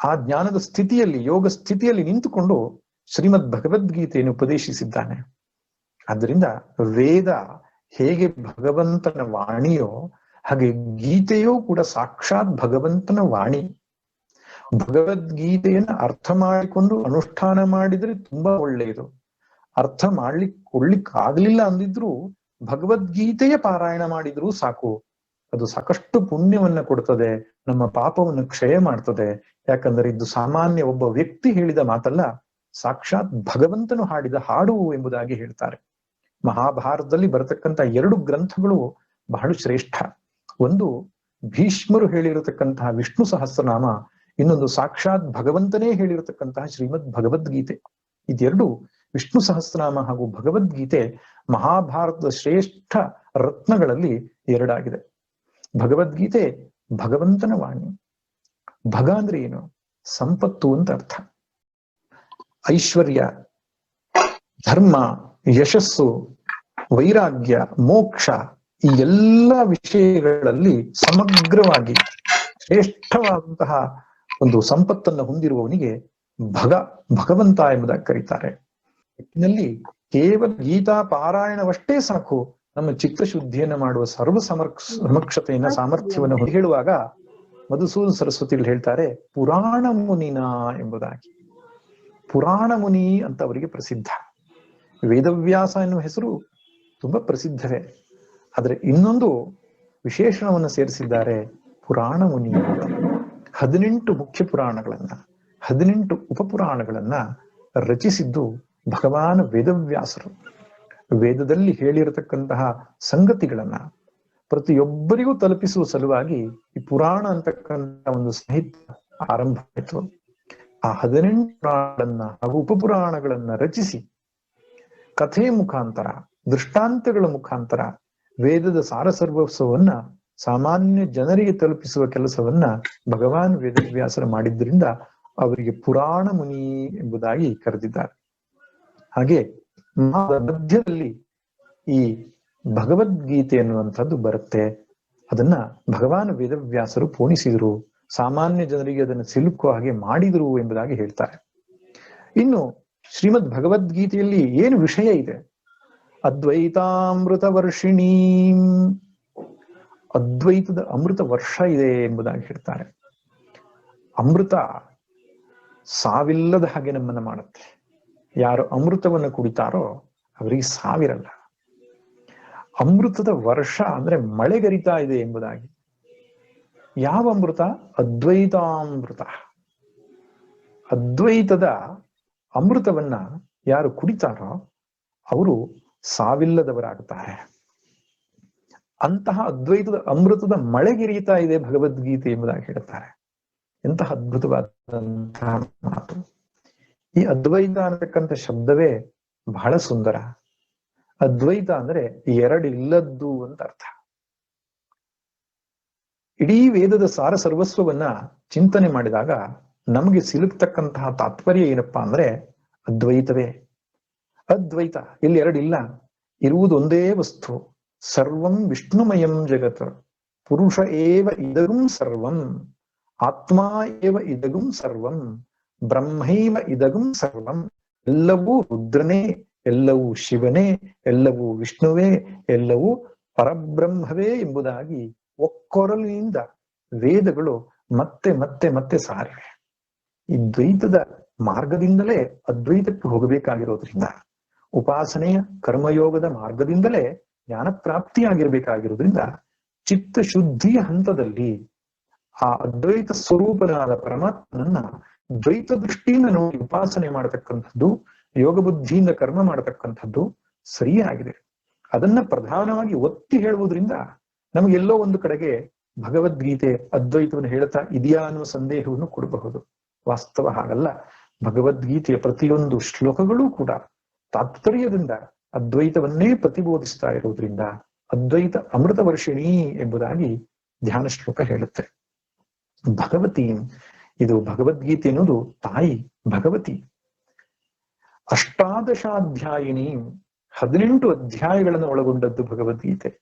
ಆ ಜ್ಞಾನದ ಸ್ಥಿತಿಯಲ್ಲಿ, ಯೋಗ ಸ್ಥಿತಿಯಲ್ಲಿ ನಿಂತುಕೊಂಡು ಶ್ರೀಮದ್ ಭಗವದ್ಗೀತೆಯನ್ನು ಉಪದೇಶಿಸಿದ್ದಾನೆ. ಆದ್ದರಿಂದ ವೇದ ಹೇಗೆ ಭಗವಂತನ ವಾಣಿಯೋ ಹಾಗೆ ಗೀತೆಯೂ ಕೂಡ ಸಾಕ್ಷಾತ್ ಭಗವಂತನ ವಾಣಿ. ಭಗವದ್ಗೀತೆಯನ್ನು ಅರ್ಥ ಮಾಡಿಕೊಂಡು ಅನುಷ್ಠಾನ ಮಾಡಿದ್ರೆ ತುಂಬಾ ಒಳ್ಳೆಯದು. ಅರ್ಥ ಮಾಡ್ಲಿಕ್ಕೆ ಕೊಡ್ಲಿಕ್ಕೆ ಆಗ್ಲಿಲ್ಲ ಅಂದಿದ್ರು ಭಗವದ್ಗೀತೆಯ ಪಾರಾಯಣ ಮಾಡಿದ್ರೂ ಸಾಕು. ಅದು ಸಾಕಷ್ಟು ಪುಣ್ಯವನ್ನ ಕೊಡ್ತದೆ, ನಮ್ಮ ಪಾಪವನ್ನು ಕ್ಷಯ ಮಾಡ್ತದೆ. ಯಾಕಂದ್ರೆ ಇದು ಸಾಮಾನ್ಯ ಒಬ್ಬ ವ್ಯಕ್ತಿ ಹೇಳಿದ ಮಾತಲ್ಲ, ಸಾಕ್ಷಾತ್ ಭಗವಂತನು ಹಾಡಿದ ಹಾಡು ಎಂಬುದಾಗಿ ಹೇಳ್ತಾರೆ. ಮಹಾಭಾರತದಲ್ಲಿ ಬರತಕ್ಕಂತ ಎರಡು ಗ್ರಂಥಗಳು ಬಹಳ ಶ್ರೇಷ್ಠ. ಒಂದು ಭೀಷ್ಮರು ಹೇಳಿರತಕ್ಕಂತಹ ವಿಷ್ಣು ಸಹಸ್ರನಾಮ, ಇನ್ನೊಂದು ಸಾಕ್ಷಾತ್ ಭಗವಂತನೇ ಹೇಳಿರತಕ್ಕಂತಹ ಶ್ರೀಮದ್ ಭಗವದ್ಗೀತೆ. ಇದೆರಡು ವಿಷ್ಣು ಸಹಸ್ರನಾಮ ಹಾಗೂ ಭಗವದ್ಗೀತೆ ಮಹಾಭಾರತದ ಶ್ರೇಷ್ಠ ರತ್ನಗಳಲ್ಲಿ ಎರಡಾಗಿದೆ. ಭಗವದ್ಗೀತೆ ಭಗವಂತನ ವಾಣಿ, ಭಗ ಅಂದ್ರೆ ಏನು? ಸಂಪತ್ತು ಅಂತ ಅರ್ಥ. ಐಶ್ವರ್ಯ, ಧರ್ಮ ಯಶಸ್ಸು ವೈರಾಗ್ಯ ಮೋಕ್ಷ ಈ ಎಲ್ಲ ವಿಷಯಗಳಲ್ಲಿ ಸಮಗ್ರವಾಗಿ ಶ್ರೇಷ್ಠವಾದಂತಹ ಒಂದು ಸಂಪತ್ತನ್ನು ಹೊಂದಿರುವವನಿಗೆ ಭಗ ಭಗವಂತ ಎಂಬುದಾಗಿ ಕರೀತಾರೆ. ಒಟ್ಟಿನಲ್ಲಿ ಕೇವಲ ಗೀತಾ ಪಾರಾಯಣವಷ್ಟೇ ಸಾಕು. ನಮ್ಮ ಚಿತ್ತಶುದ್ಧಿಯನ್ನು ಮಾಡುವ ಸರ್ವ ಸಮರ್ ಸಮಕ್ಷತೆಯನ್ನ ಸಾಮರ್ಥ್ಯವನ್ನು ಹೇಳುವಾಗ ಮಧುಸೂದನ ಸರಸ್ವತಿಗಳು ಹೇಳ್ತಾರೆ ಪುರಾಣ ಮುನಿನ ಎಂಬುದಾಗಿ. ಪುರಾಣ ಮುನಿ ಅಂತ ಅವರಿಗೆ ಪ್ರಸಿದ್ಧ. ವೇದವ್ಯಾಸ ಎನ್ನುವ ಹೆಸರು ತುಂಬಾ ಪ್ರಸಿದ್ಧವೇ. ಆದ್ರೆ ಇನ್ನೊಂದು ವಿಶೇಷಣವನ್ನು ಸೇರಿಸಿದ್ದಾರೆ ಪುರಾಣ ಮುನಿ ಹದಿನೆಂಟು ಮುಖ್ಯ ಪುರಾಣಗಳನ್ನ, ಹದಿನೆಂಟು ಉಪಪುರಾಣಗಳನ್ನ ರಚಿಸಿದ್ದು ಭಗವಾನ್ ವೇದವ್ಯಾಸರು. ವೇದದಲ್ಲಿ ಹೇಳಿರತಕ್ಕಂತಹ ಸಂಗತಿಗಳನ್ನ ಪ್ರತಿಯೊಬ್ಬರಿಗೂ ತಲುಪಿಸುವ ಸಲುವಾಗಿ ಈ ಪುರಾಣ ಅಂತಕ್ಕಂಥ ಒಂದು ಸಾಹಿತ್ಯ ಆರಂಭ ಆಯಿತು. ಆ ಹದಿನೆಂಟು ಪುರಾಣಗಳನ್ನ ಹಾಗೂ ಉಪಪುರಾಣಗಳನ್ನ ರಚಿಸಿ ಕಥೆ ಮುಖಾಂತರ, ದೃಷ್ಟಾಂತಗಳ ಮುಖಾಂತರ ವೇದದ ಸಾರಸರ್ವಸ್ವವನ್ನ ಸಾಮಾನ್ಯ ಜನರಿಗೆ ತಲುಪಿಸುವ ಕೆಲಸವನ್ನ ಭಗವಾನ್ ವೇದವ್ಯಾಸರು ಮಾಡಿದ್ರಿಂದ ಅವರಿಗೆ ಪುರಾಣ ಮುನಿ ಎಂಬುದಾಗಿ ಕರೆದಿದ್ದಾರೆ. ಹಾಗೆ ಮಧ್ಯದಲ್ಲಿ ಈ ಭಗವದ್ಗೀತೆ ಎನ್ನುವಂಥದ್ದು ಬರುತ್ತೆ. ಅದನ್ನ ಭಗವಾನ್ ವೇದವ್ಯಾಸರು ಪೋಣಿಸಿದ್ರು. ಸಾಮಾನ್ಯ ಜನರಿಗೆ ಅದನ್ನು ಸಿಲುಕುವ ಹಾಗೆ ಮಾಡಿದರು ಎಂಬುದಾಗಿ ಹೇಳ್ತಾರೆ. ಇನ್ನು ಶ್ರೀಮದ್ ಭಗವದ್ಗೀತೆಯಲ್ಲಿ ಏನು ವಿಷಯ ಇದೆ? ಅದ್ವೈತಾಮೃತ ವರ್ಷಿಣೀ ಅದ್ವೈತದ ಅಮೃತ ವರ್ಷ ಇದೆ ಎಂಬುದಾಗಿ ಹೇಳ್ತಾರೆ. ಅಮೃತ ಸಾವಿಲ್ಲದ ಹಾಗೆ ನಮ್ಮನ್ನ ಮಾಡುತ್ತೆ. ಯಾರು ಅಮೃತವನ್ನು ಕುಡಿತಾರೋ ಅವರಿಗೆ ಸಾವಿರಲ್ಲ. ಅಮೃತದ ವರ್ಷ ಅಂದ್ರೆ ಮಳೆಗರಿತಾ ಇದೆ ಎಂಬುದಾಗಿ. ಯಾವ ಅಮೃತ? ಅದ್ವೈತಾಮೃತ. ಅದ್ವೈತದ ಅಮೃತವನ್ನ ಯಾರು ಕುಡಿತಾರೋ ಅವರು ಸಾವಿಲ್ಲದವರಾಗುತ್ತಾರೆ. ಅಂತಹ ಅದ್ವೈತದ ಅಮೃತದ ಮಳೆಗಿರಿಯುತ್ತಾ ಇದೆ ಭಗವದ್ಗೀತೆ ಎಂಬುದಾಗಿ ಹೇಳುತ್ತಾರೆ. ಎಂತಹ ಅದ್ಭುತವಾದಂತಹ ಮಾತು. ಈ ಅದ್ವೈತ ಅನ್ನತಕ್ಕಂಥ ಶಬ್ದವೇ ಬಹಳ ಸುಂದರ. ಅದ್ವೈತ ಅಂದ್ರೆ ಎರಡಿಲ್ಲದ್ದು ಅಂತ ಅರ್ಥ. ಇಡೀ ವೇದದ ಸಾರ ಸರ್ವಸ್ವವನ್ನ ಚಿಂತನೆ ಮಾಡಿದಾಗ ನಮಗೆ ಸಿಲುಕ್ತಕ್ಕಂತಹ ತಾತ್ಪರ್ಯ ಏನಪ್ಪಾ ಅಂದ್ರೆ ಅದ್ವೈತವೇ. ಅದ್ವೈತ, ಇಲ್ಲಿ ಎರಡಿಲ್ಲ ಇರುವುದು ಒಂದೇ ವಸ್ತು. ಸರ್ವಂ ವಿಷ್ಣುಮಯಂ ಜಗತ್. ಪುರುಷ ಏವ ಇದಗುಂ ಸರ್ವಂ, ಆತ್ಮ ಏವ ಇದಗುಂ ಸರ್ವಂ ಬ್ರಹ್ಮೈವ ಇದಗುಂ ಸರ್ವಂ, ಎಲ್ಲವೂ ರುದ್ರನೇ, ಎಲ್ಲವೂ ಶಿವನೇ, ಎಲ್ಲವೂ ವಿಷ್ಣುವೇ, ಎಲ್ಲವೂ ಪರಬ್ರಹ್ಮವೇ ಎಂಬುದಾಗಿ ಒಕ್ಕೊರಲಿನಿಂದ ವೇದಗಳು ಮತ್ತೆ ಮತ್ತೆ ಮತ್ತೆ ಸಾರಿವೆ. ಈ ದ್ವೈತದ ಮಾರ್ಗದಿಂದಲೇ ಅದ್ವೈತಕ್ಕೆ ಹೋಗಬೇಕಾಗಿರೋದ್ರಿಂದ, ಉಪಾಸನೆಯ ಕರ್ಮಯೋಗದ ಮಾರ್ಗದಿಂದಲೇ ಜ್ಞಾನ ಪ್ರಾಪ್ತಿಯಾಗಿರ್ಬೇಕಾಗಿರೋದ್ರಿಂದ ಚಿತ್ತ ಶುದ್ಧಿಯ ಹಂತದಲ್ಲಿ ಆ ಅದ್ವೈತ ಸ್ವರೂಪನಾದ ಪರಮಾತ್ಮನನ್ನ ದ್ವೈತ ದೃಷ್ಟಿಯಿಂದ ನೋಡಿ ಉಪಾಸನೆ ಮಾಡತಕ್ಕಂಥದ್ದು, ಯೋಗ ಬುದ್ಧಿಯಿಂದ ಕರ್ಮ ಮಾಡತಕ್ಕಂಥದ್ದು ಸರಿಯಾಗಿದೆ. ಅದನ್ನ ಪ್ರಧಾನವಾಗಿ ಒತ್ತಿ ಹೇಳುವುದರಿಂದ ನಮಗೆಲ್ಲೋ ಒಂದು ಕಡೆಗೆ ಭಗವದ್ಗೀತೆ ಅದ್ವೈತವನ್ನು ಹೇಳ್ತಾ ಇದೆಯಾ ಅನ್ನುವ ಸಂದೇಹವನ್ನು ಕೊಡಬಹುದು. ವಾಸ್ತವ ಹಾಗಲ್ಲ. ಭಗವದ್ಗೀತೆಯ ಪ್ರತಿಯೊಂದು ಶ್ಲೋಕಗಳು ಕೂಡ ತಾತ್ಪರ್ಯದಿಂದ ಅದ್ವೈತವನ್ನೇ ಪ್ರತಿಬೋಧಿಸ್ತಾ ಇರುವುದರಿಂದ ಅದ್ವೈತ ಅಮೃತ ವರ್ಷಿಣಿ ಎಂಬುದಾಗಿ ಧ್ಯಾನ ಶ್ಲೋಕ ಹೇಳುತ್ತೆ. ಭಗವತಿ ಇದು ಭಗವದ್ಗೀತೆ ಅನ್ನೋದು ತಾಯಿ ಭಗವತಿ. ಅಷ್ಟಾದಶಾಧ್ಯಾಯಿನಿ ಹದಿನೆಂಟು ಅಧ್ಯಾಯಗಳನ್ನು ಒಳಗೊಂಡದ್ದು ಭಗವದ್ಗೀತೆ.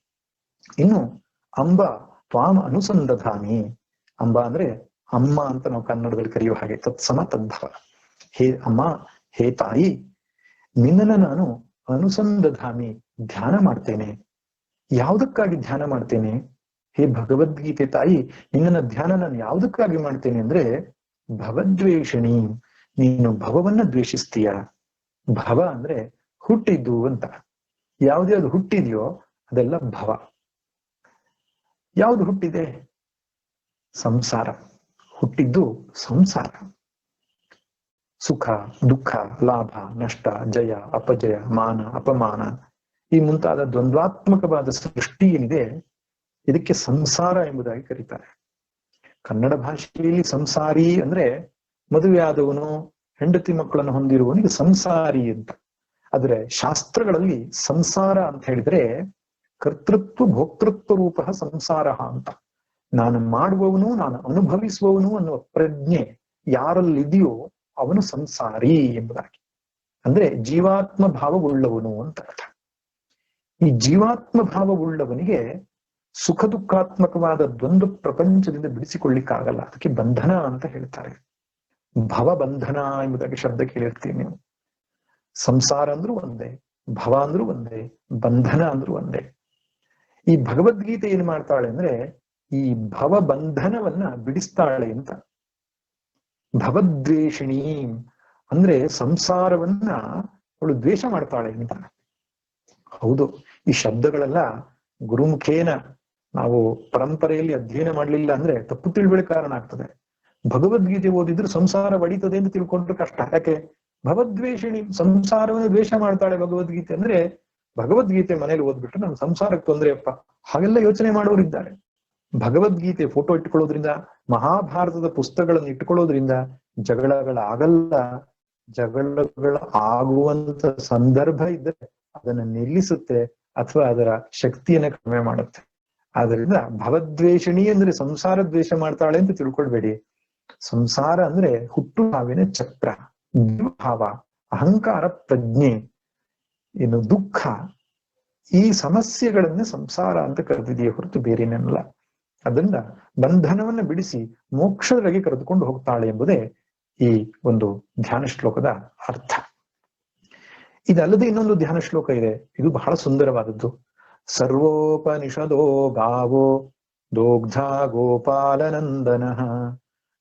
ಇನ್ನು ಅಂಬ ತ್ವಾಮ ಅನುಸಂಧಾನಿ ಅಂಬ ಅಂದ್ರೆ ಅಮ್ಮ ಅಂತ ನಾವು ಕನ್ನಡದಲ್ಲಿ ಕರೆಯುವ ಹಾಗೆ ತತ್ಸಮ ತದ್ಭವ ಹೇ ಅಮ್ಮ, ಹೇ ತಾಯಿ, ನಿನ್ನನ್ನ ನಾನು ಅನುಸಂಧಾನಿ ಧ್ಯಾನ ಮಾಡ್ತೇನೆ. ಯಾವುದಕ್ಕಾಗಿ ಧ್ಯಾನ ಮಾಡ್ತೇನೆ? ಹೇ ಭಗವದ್ಗೀತೆ ತಾಯಿ, ನಿನ್ನನ್ನ ಧ್ಯಾನ ನಾನು ಯಾವುದಕ್ಕಾಗಿ ಮಾಡ್ತೇನೆ ಅಂದ್ರೆ, ಭವದ್ವೇಷಣಿ, ನೀನು ಭವವನ್ನ ದ್ವೇಷಿಸ್ತೀಯ? ಭವ ಅಂದ್ರೆ ಹುಟ್ಟಿದ್ದು ಅಂತ. ಯಾವ್ದ್ಯಾವ್ದು ಹುಟ್ಟಿದೆಯೋ ಅದೆಲ್ಲ ಭವ. ಯಾವ್ದು ಹುಟ್ಟಿದೆ? ಸಂಸಾರ. ಹುಟ್ಟಿದ್ದು ಸಂಸಾರ. ಸುಖ, ದುಃಖ, ಲಾಭ, ನಷ್ಟ, ಜಯ, ಅಪಜಯ, ಮಾನ, ಅಪಮಾನ. ಈ ಮುಂತಾದ ದ್ವಂದ್ವಾತ್ಮಕವಾದ ಸೃಷ್ಟಿ ಏನಿದೆ, ಇದಕ್ಕೆ ಸಂಸಾರ ಎಂಬುದಾಗಿ ಕರೀತಾರೆ. ಕನ್ನಡ ಭಾಷೆಯಲ್ಲಿ ಸಂಸಾರಿ ಅಂದ್ರೆ ಮದುವೆಯಾದವನು ಹೆಂಡತಿ ಮಕ್ಕಳನ್ನು ಹೊಂದಿರುವವನಿಗೆ ಸಂಸಾರಿ ಅಂತ. ಆದ್ರೆ ಶಾಸ್ತ್ರಗಳಲ್ಲಿ ಸಂಸಾರ ಅಂತ ಹೇಳಿದ್ರೆ ಕರ್ತೃತ್ವ, ಭೋಕ್ತೃತ್ವ ರೂಪ ಸಂಸಾರ ಅಂತ. ನಾನು ಮಾಡುವವನು, ನಾನು ಅನುಭವಿಸುವವನು ಅನ್ನುವ ಪ್ರಜ್ಞೆ ಯಾರಲ್ಲಿದೆಯೋ ಅವನು ಸಂಸಾರಿ ಎಂಬುದಾಗಿ. ಅಂದ್ರೆ ಜೀವಾತ್ಮ ಭಾವವುಳ್ಳವನು ಅಂತ ಅರ್ಥ. ಈ ಜೀವಾತ್ಮ ಭಾವವುಳ್ಳವನಿಗೆ ಸುಖ ದುಃಖಾತ್ಮಕವಾದ ದ್ವಂದ್ವ ಪ್ರಪಂಚದಿಂದ ಬಿಡಿಸಿಕೊಳ್ಳಿಕ್ಕಾಗಲ್ಲ. ಅದಕ್ಕೆ ಬಂಧನ ಅಂತ ಹೇಳ್ತಾರೆ. ಭವ ಬಂಧನ ಎಂಬುದಾಗಿ ಶಬ್ದ ಕೇಳಿರ್ತೀವಿ ನೀವು. ಸಂಸಾರ ಅಂದ್ರೂ ಒಂದೇ, ಭವ ಅಂದ್ರೂ ಒಂದೇ, ಬಂಧನ ಅಂದ್ರೂ ಒಂದೇ. ಈ ಭಗವದ್ಗೀತೆ ಏನ್ ಮಾಡ್ತಾಳೆ ಅಂದ್ರೆ ಈ ಭವ ಬಂಧನವನ್ನ ಬಿಡಿಸ್ತಾಳೆ ಅಂತ. ಭವದ್ವೇಷಿಣಿ ಅಂದ್ರೆ ಸಂಸಾರವನ್ನ ಅವಳು ದ್ವೇಷ ಮಾಡ್ತಾಳೆ ಅಂತ. ಹೌದು, ಈ ಶಬ್ದಗಳೆಲ್ಲ ಗುರುಮುಖೇನ ನಾವು ಪರಂಪರೆಯಲ್ಲಿ ಅಧ್ಯಯನ ಮಾಡ್ಲಿಲ್ಲ ಅಂದ್ರೆ ತಪ್ಪು ತಿಳುವಳಿ ಕಾರಣ ಆಗ್ತದೆ. ಭಗವದ್ಗೀತೆ ಓದಿದ್ರು ಸಂಸಾರ ಒಡಿತದೆ ಅಂತ ತಿಳ್ಕೊಂಡ್ರೆ ಕಷ್ಟ. ಯಾಕೆ? ಭವದ್ವೇಷಿಣಿ ಸಂಸಾರವನ್ನು ದ್ವೇಷ ಮಾಡ್ತಾಳೆ ಭಗವದ್ಗೀತೆ ಅಂದ್ರೆ ಭಗವದ್ಗೀತೆ ಮನೇಲಿ ಓದ್ಬಿಟ್ರೆ ನಮ್ ಸಂಸಾರಕ್ಕೆ ತೊಂದರೆಯಪ್ಪ ಹಾಗೆಲ್ಲ ಯೋಚನೆ ಮಾಡೋರಿದ್ದಾರೆ. ಭಗವದ್ಗೀತೆ ಫೋಟೋ ಇಟ್ಕೊಳ್ಳೋದ್ರಿಂದ, ಮಹಾಭಾರತದ ಪುಸ್ತಕಗಳನ್ನು ಇಟ್ಕೊಳ್ಳೋದ್ರಿಂದ ಜಗಳಗಳಾಗಲ್ಲ ಜಗಳಗಳ ಆಗುವಂತ ಸಂದರ್ಭ ಇದ್ರೆ ಅದನ್ನ ನಿಲ್ಲಿಸುತ್ತೆ ಅಥವಾ ಅದರ ಶಕ್ತಿಯನ್ನ ಕಡಿಮೆ ಮಾಡುತ್ತೆ. ಆದ್ರಿಂದ ಭವದ್ವೇಷಣಿ ಅಂದ್ರೆ ಸಂಸಾರ ದ್ವೇಷ ಮಾಡ್ತಾಳೆ ಅಂತ ತಿಳ್ಕೊಳ್ಬೇಡಿ. ಸಂಸಾರ ಅಂದ್ರೆ ಹುಟ್ಟು ಹಾವಿನ ಚಕ್ರ ಭಾವ ಅಹಂಕಾರ, ಪ್ರಜ್ಞೆ, ಇನ್ನು ದುಃಖ. ಈ ಸಮಸ್ಯೆಗಳನ್ನೇ ಸಂಸಾರ ಅಂತ ಕರೆದಿದೆಯೇ ಹೊರತು ಬೇರೇನಲ್ಲ. ಅದರಿಂದ ಬಂಧನವನ್ನ ಬಿಡಿಸಿ ಮೋಕ್ಷದೊಳಗೆ ಕರೆದುಕೊಂಡು ಹೋಗ್ತಾಳೆ ಎಂಬುದೇ ಈ ಒಂದು ಧ್ಯಾನ ಶ್ಲೋಕದ ಅರ್ಥ. ಇದಲ್ಲದೆ ಇನ್ನೊಂದು ಧ್ಯಾನ ಶ್ಲೋಕ ಇದೆ. ಇದು ಬಹಳ ಸುಂದರವಾದದ್ದು. ಸರ್ವೋಪನಿಷದೋ ಗಾವೋ ದೋಗ್ಧ ಗೋಪಾಲನಂದನ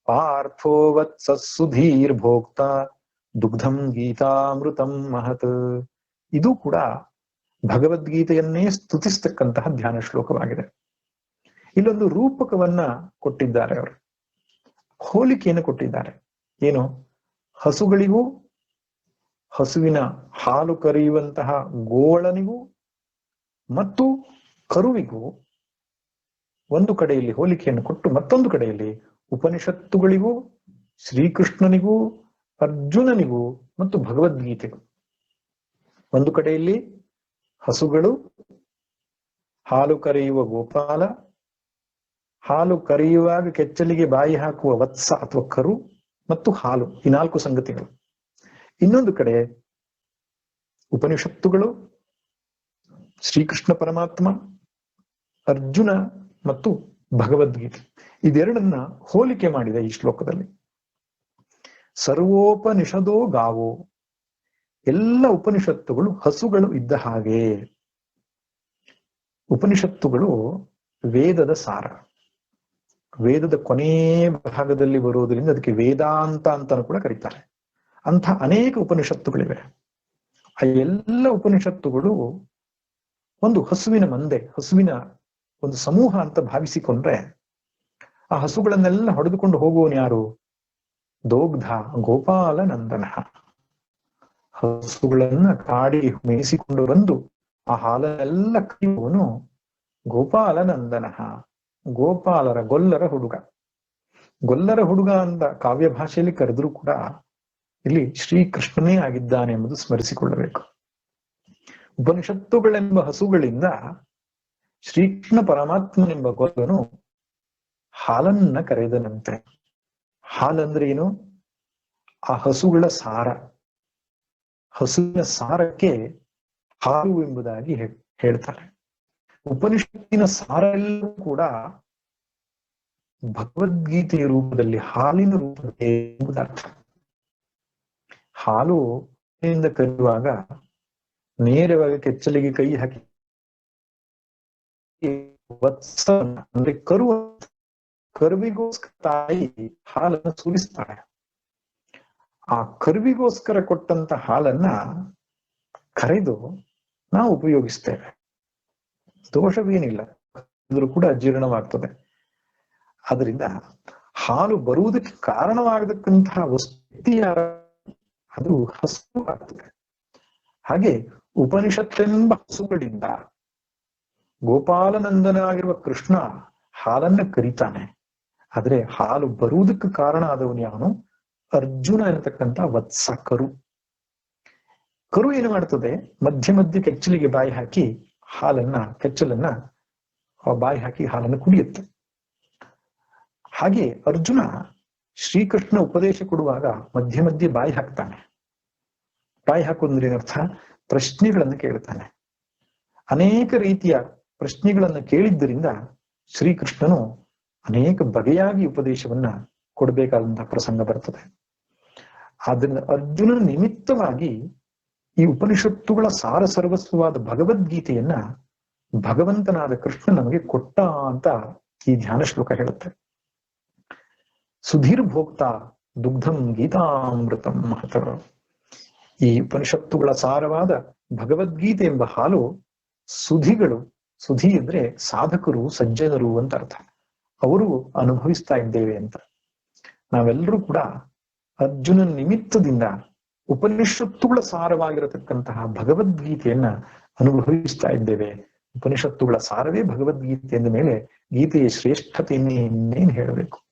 ಪಾರ್ಥೋ ವತ್ಸ ಸುಧೀರ್ ಭೋಕ್ತ ದುಗ್ಧಂ ಗೀತಾಮೃತಂ ಮಹತ್. ಇದು ಕೂಡ ಭಗವದ್ಗೀತೆಯನ್ನೇ ಸ್ತುತಿಸ್ತಕ್ಕಂತಹ ಧ್ಯಾನ ಶ್ಲೋಕವಾಗಿದೆ. ಇಲ್ಲೊಂದು ರೂಪಕವನ್ನ ಕೊಟ್ಟಿದ್ದಾರೆ ಅವರು. ಹೋಲಿಕೆಯನ್ನು ಕೊಟ್ಟಿದ್ದಾರೆ. ಏನು? ಹಸುಗಳಿಗೂ, ಹಸುವಿನ ಹಾಲು ಕರೆಯುವಂತಹ ಗೋಳನಿಗೂ ಮತ್ತು ಕರುವಿಗೂ ಒಂದು ಕಡೆಯಲ್ಲಿ ಹೋಲಿಕೆಯನ್ನು ಕೊಟ್ಟು ಮತ್ತೊಂದು ಕಡೆಯಲ್ಲಿ ಉಪನಿಷತ್ತುಗಳಿಗೂ, ಶ್ರೀಕೃಷ್ಣನಿಗೂ, ಅರ್ಜುನನಿಗೂ ಮತ್ತು ಭಗವದ್ಗೀತೆಗೂ. ಒಂದು ಕಡೆಯಲ್ಲಿ ಹಸುಗಳು, ಹಾಲು ಕರೆಯುವ ಗೋಪಾಲ ಹಾಲು ಕರೆಯುವಾಗ ಕೆಚ್ಚಲಿಗೆ ಬಾಯಿ ಹಾಕುವ ವತ್ಸ ಅಥವಾ ಕರು ಮತ್ತು ಹಾಲು, ಈ ನಾಲ್ಕು ಸಂಗತಿಗಳು. ಇನ್ನೊಂದು ಕಡೆ ಉಪನಿಷತ್ತುಗಳು, ಶ್ರೀಕೃಷ್ಣ ಪರಮಾತ್ಮ, ಅರ್ಜುನ ಮತ್ತು ಭಗವದ್ಗೀತೆ. ಇದೆರಡನ್ನ ಹೋಲಿಕೆ ಮಾಡಿದೆ ಈ ಶ್ಲೋಕದಲ್ಲಿ. ಸರ್ವೋಪನಿಷದೋ ಗಾವೋ, ಎಲ್ಲ ಉಪನಿಷತ್ತುಗಳು ಹಸುಗಳು ಇದ್ದ ಹಾಗೆ. ಉಪನಿಷತ್ತುಗಳು ವೇದದ ಸಾರ. ವೇದದ ಕೊನೇ ಭಾಗದಲ್ಲಿ ಬರುವುದರಿಂದ ಅದಕ್ಕೆ ವೇದಾಂತ ಅಂತಾನು ಕೂಡ ಕರೀತಾರೆ. ಅಂಥ ಅನೇಕ ಉಪನಿಷತ್ತುಗಳಿವೆ. ಆ ಎಲ್ಲ ಉಪನಿಷತ್ತುಗಳು ಒಂದು ಹಸುವಿನ ಮಂದೆ, ಹಸುವಿನ ಒಂದು ಸಮೂಹ ಅಂತ ಭಾವಿಸಿಕೊಂಡ್ರೆ ಆ ಹಸುಗಳನ್ನೆಲ್ಲ ಹೊಡೆದುಕೊಂಡು ಹೋಗುವನು ಯಾರು? ದೋಗ್ಧ ಗೋಪಾಲ ನಂದನ. ಹಸುಗಳನ್ನ ಕಾಡಿ ಮೇಯಿಸಿಕೊಂಡು ಬಂದು ಆ ಹಾಲನ್ನೆಲ್ಲ ಕರೆಯುವವನು ಗೋಪಾಲ ನಂದನ. ಗೋಪಾಲರ ಗೊಲ್ಲರ ಹುಡುಗ. ಗೊಲ್ಲರ ಹುಡುಗ ಅಂತ ಕಾವ್ಯ ಭಾಷೆಯಲ್ಲಿ ಕರೆದ್ರೂ ಕೂಡ ಇಲ್ಲಿ ಶ್ರೀಕೃಷ್ಣನೇ ಆಗಿದ್ದಾನೆ ಎಂಬುದು ಸ್ಮರಿಸಿಕೊಳ್ಳಬೇಕು. ಉಪನಿಷತ್ತುಗಳೆಂಬ ಹಸುಗಳಿಂದ ಶ್ರೀಕೃಷ್ಣ ಪರಮಾತ್ಮನೆಂಬ ಗೊಲ್ಲನು ಹಾಲನ್ನ ಕರೆದನಂತೆ. ಹಾಲಂದ್ರೆ ಏನು? ಆ ಹಸುಗಳ ಸಾರ. ಹಸುವಿನ ಸಾರಕ್ಕೆ ಹಾಲು ಎಂಬುದಾಗಿ ಹೇಳ್ತಾರೆ. ಉಪನಿಷತ್ತಿನ ಸಾರ ಎಲ್ಲವೂ ಕೂಡ ಭಗವದ್ಗೀತೆಯ ರೂಪದಲ್ಲಿ ಹಾಲಿನ ರೂಪದಲ್ಲಿ ಎಂಬುದರ್ಥ. ಹಾಲು ಕರೆಯುವಾಗ ನೇರವಾಗಿ ಕೆಚ್ಚಲಿಗೆ ಕೈ ಹಾಕಿ ವತ್ಸ ಅಂದ್ರೆ ಕರುವ, ಕರುವಿಗೋಸ್ಕರ ತಾಯಿ ಹಾಲನ್ನು ಸುರಿಸ್ತಾಳೆ ಆ ಕರುವಿಗೋಸ್ಕರ ಕೊಟ್ಟಂತ ಹಾಲನ್ನ ಕರೆದು ನಾವು ಉಪಯೋಗಿಸ್ತೇವೆ. ದೋಷವೇನಿಲ್ಲ. ಅಂದ್ರೂ ಕೂಡ ಜೀರ್ಣವಾಗ್ತದೆ. ಆದ್ರಿಂದ ಹಾಲು ಬರುವುದಕ್ಕೆ ಕಾರಣವಾಗತಕ್ಕಂತಹ ವಸ್ತು ಅದು ಹಸು ಆಗ್ತದೆ. ಹಾಗೆ ಉಪನಿಷತ್ತೆಂಬ ಹಸುಗಳಿಂದ ಗೋಪಾಲನಂದನಾಗಿರುವ ಕೃಷ್ಣ ಹಾಲನ್ನ ಕರೀತಾನೆ. ಆದ್ರೆ ಹಾಲು ಬರುವುದಕ್ಕೆ ಕಾರಣ ಆದವನು ಯಾವನು? ಅರ್ಜುನ ಎನ್ನತಕ್ಕಂತ ವತ್ಸ ಕರು. ಕರು ಏನು ಮಾಡ್ತದೆ? ಮಧ್ಯ ಮಧ್ಯ ಕೆಚ್ಚಲಿಗೆ ಬಾಯಿ ಹಾಕಿ ಹಾಲನ್ನ, ಕೆಚ್ಚಲನ್ನ ಬಾಯಿ ಹಾಕಿ ಹಾಲನ್ನು ಕುಡಿಯುತ್ತೆ. ಹಾಗೆ ಅರ್ಜುನ ಶ್ರೀಕೃಷ್ಣ ಉಪದೇಶ ಕೊಡುವಾಗ ಮಧ್ಯ ಮಧ್ಯೆ ಬಾಯಿ ಹಾಕ್ತಾನೆ. ಬಾಯಿ ಹಾಕೋದ್ರೆ ಏನರ್ಥ? ಪ್ರಶ್ನೆಗಳನ್ನು ಕೇಳ್ತಾನೆ. ಅನೇಕ ರೀತಿಯ ಪ್ರಶ್ನೆಗಳನ್ನು ಕೇಳಿದ್ದರಿಂದ ಶ್ರೀಕೃಷ್ಣನು ಅನೇಕ ಬಗೆಯಾಗಿ ಉಪದೇಶವನ್ನ ಕೊಡಬೇಕಾದಂತಹ ಪ್ರಸಂಗ ಬರ್ತದೆ. ಆದ್ರಿಂದ ಅರ್ಜುನ ನಿಮಿತ್ತವಾಗಿ ಈ ಉಪನಿಷತ್ತುಗಳ ಸಾರ ಸರ್ವಸ್ವವಾದ ಭಗವದ್ಗೀತೆಯನ್ನ ಭಗವಂತನಾದ ಕೃಷ್ಣ ನಮಗೆ ಕೊಟ್ಟ ಅಂತ ಈ ಧ್ಯಾನ ಶ್ಲೋಕ ಹೇಳುತ್ತೆ. ಸುಧೀರ್ ಭೋಕ್ತ ದುಗ್ಧಂ ಗೀತಾಮೃತಂ ಮಹತ ಈ ಉಪನಿಷತ್ತುಗಳ ಸಾರವಾದ ಭಗವದ್ಗೀತೆ ಎಂಬ ಹಾಲು ಸುಧಿಗಳು, ಸುಧಿ ಅಂದ್ರೆ ಸಾಧಕರು, ಸಜ್ಜನರು ಅಂತ ಅರ್ಥ. ಅವರು ಅನುಭವಿಸ್ತಾ ಇದ್ದೇವೆ ಅಂತ. ನಾವೆಲ್ಲರೂ ಕೂಡ ಅರ್ಜುನ ನಿಮಿತ್ತದಿಂದ ಉಪನಿಷತ್ತುಗಳ ಸಾರವಾಗಿರತಕ್ಕಂತಹ ಭಗವದ್ಗೀತೆಯನ್ನ ಅನುಭವಿಸ್ತಾ ಇದ್ದೇವೆ. ಉಪನಿಷತ್ತುಗಳ ಸಾರವೇ ಭಗವದ್ಗೀತೆ ಎಂದ ಮೇಲೆ ಗೀತೆಯ ಶ್ರೇಷ್ಠತೆಯನ್ನೇ ಇನ್ನೇನು ಹೇಳಬೇಕು?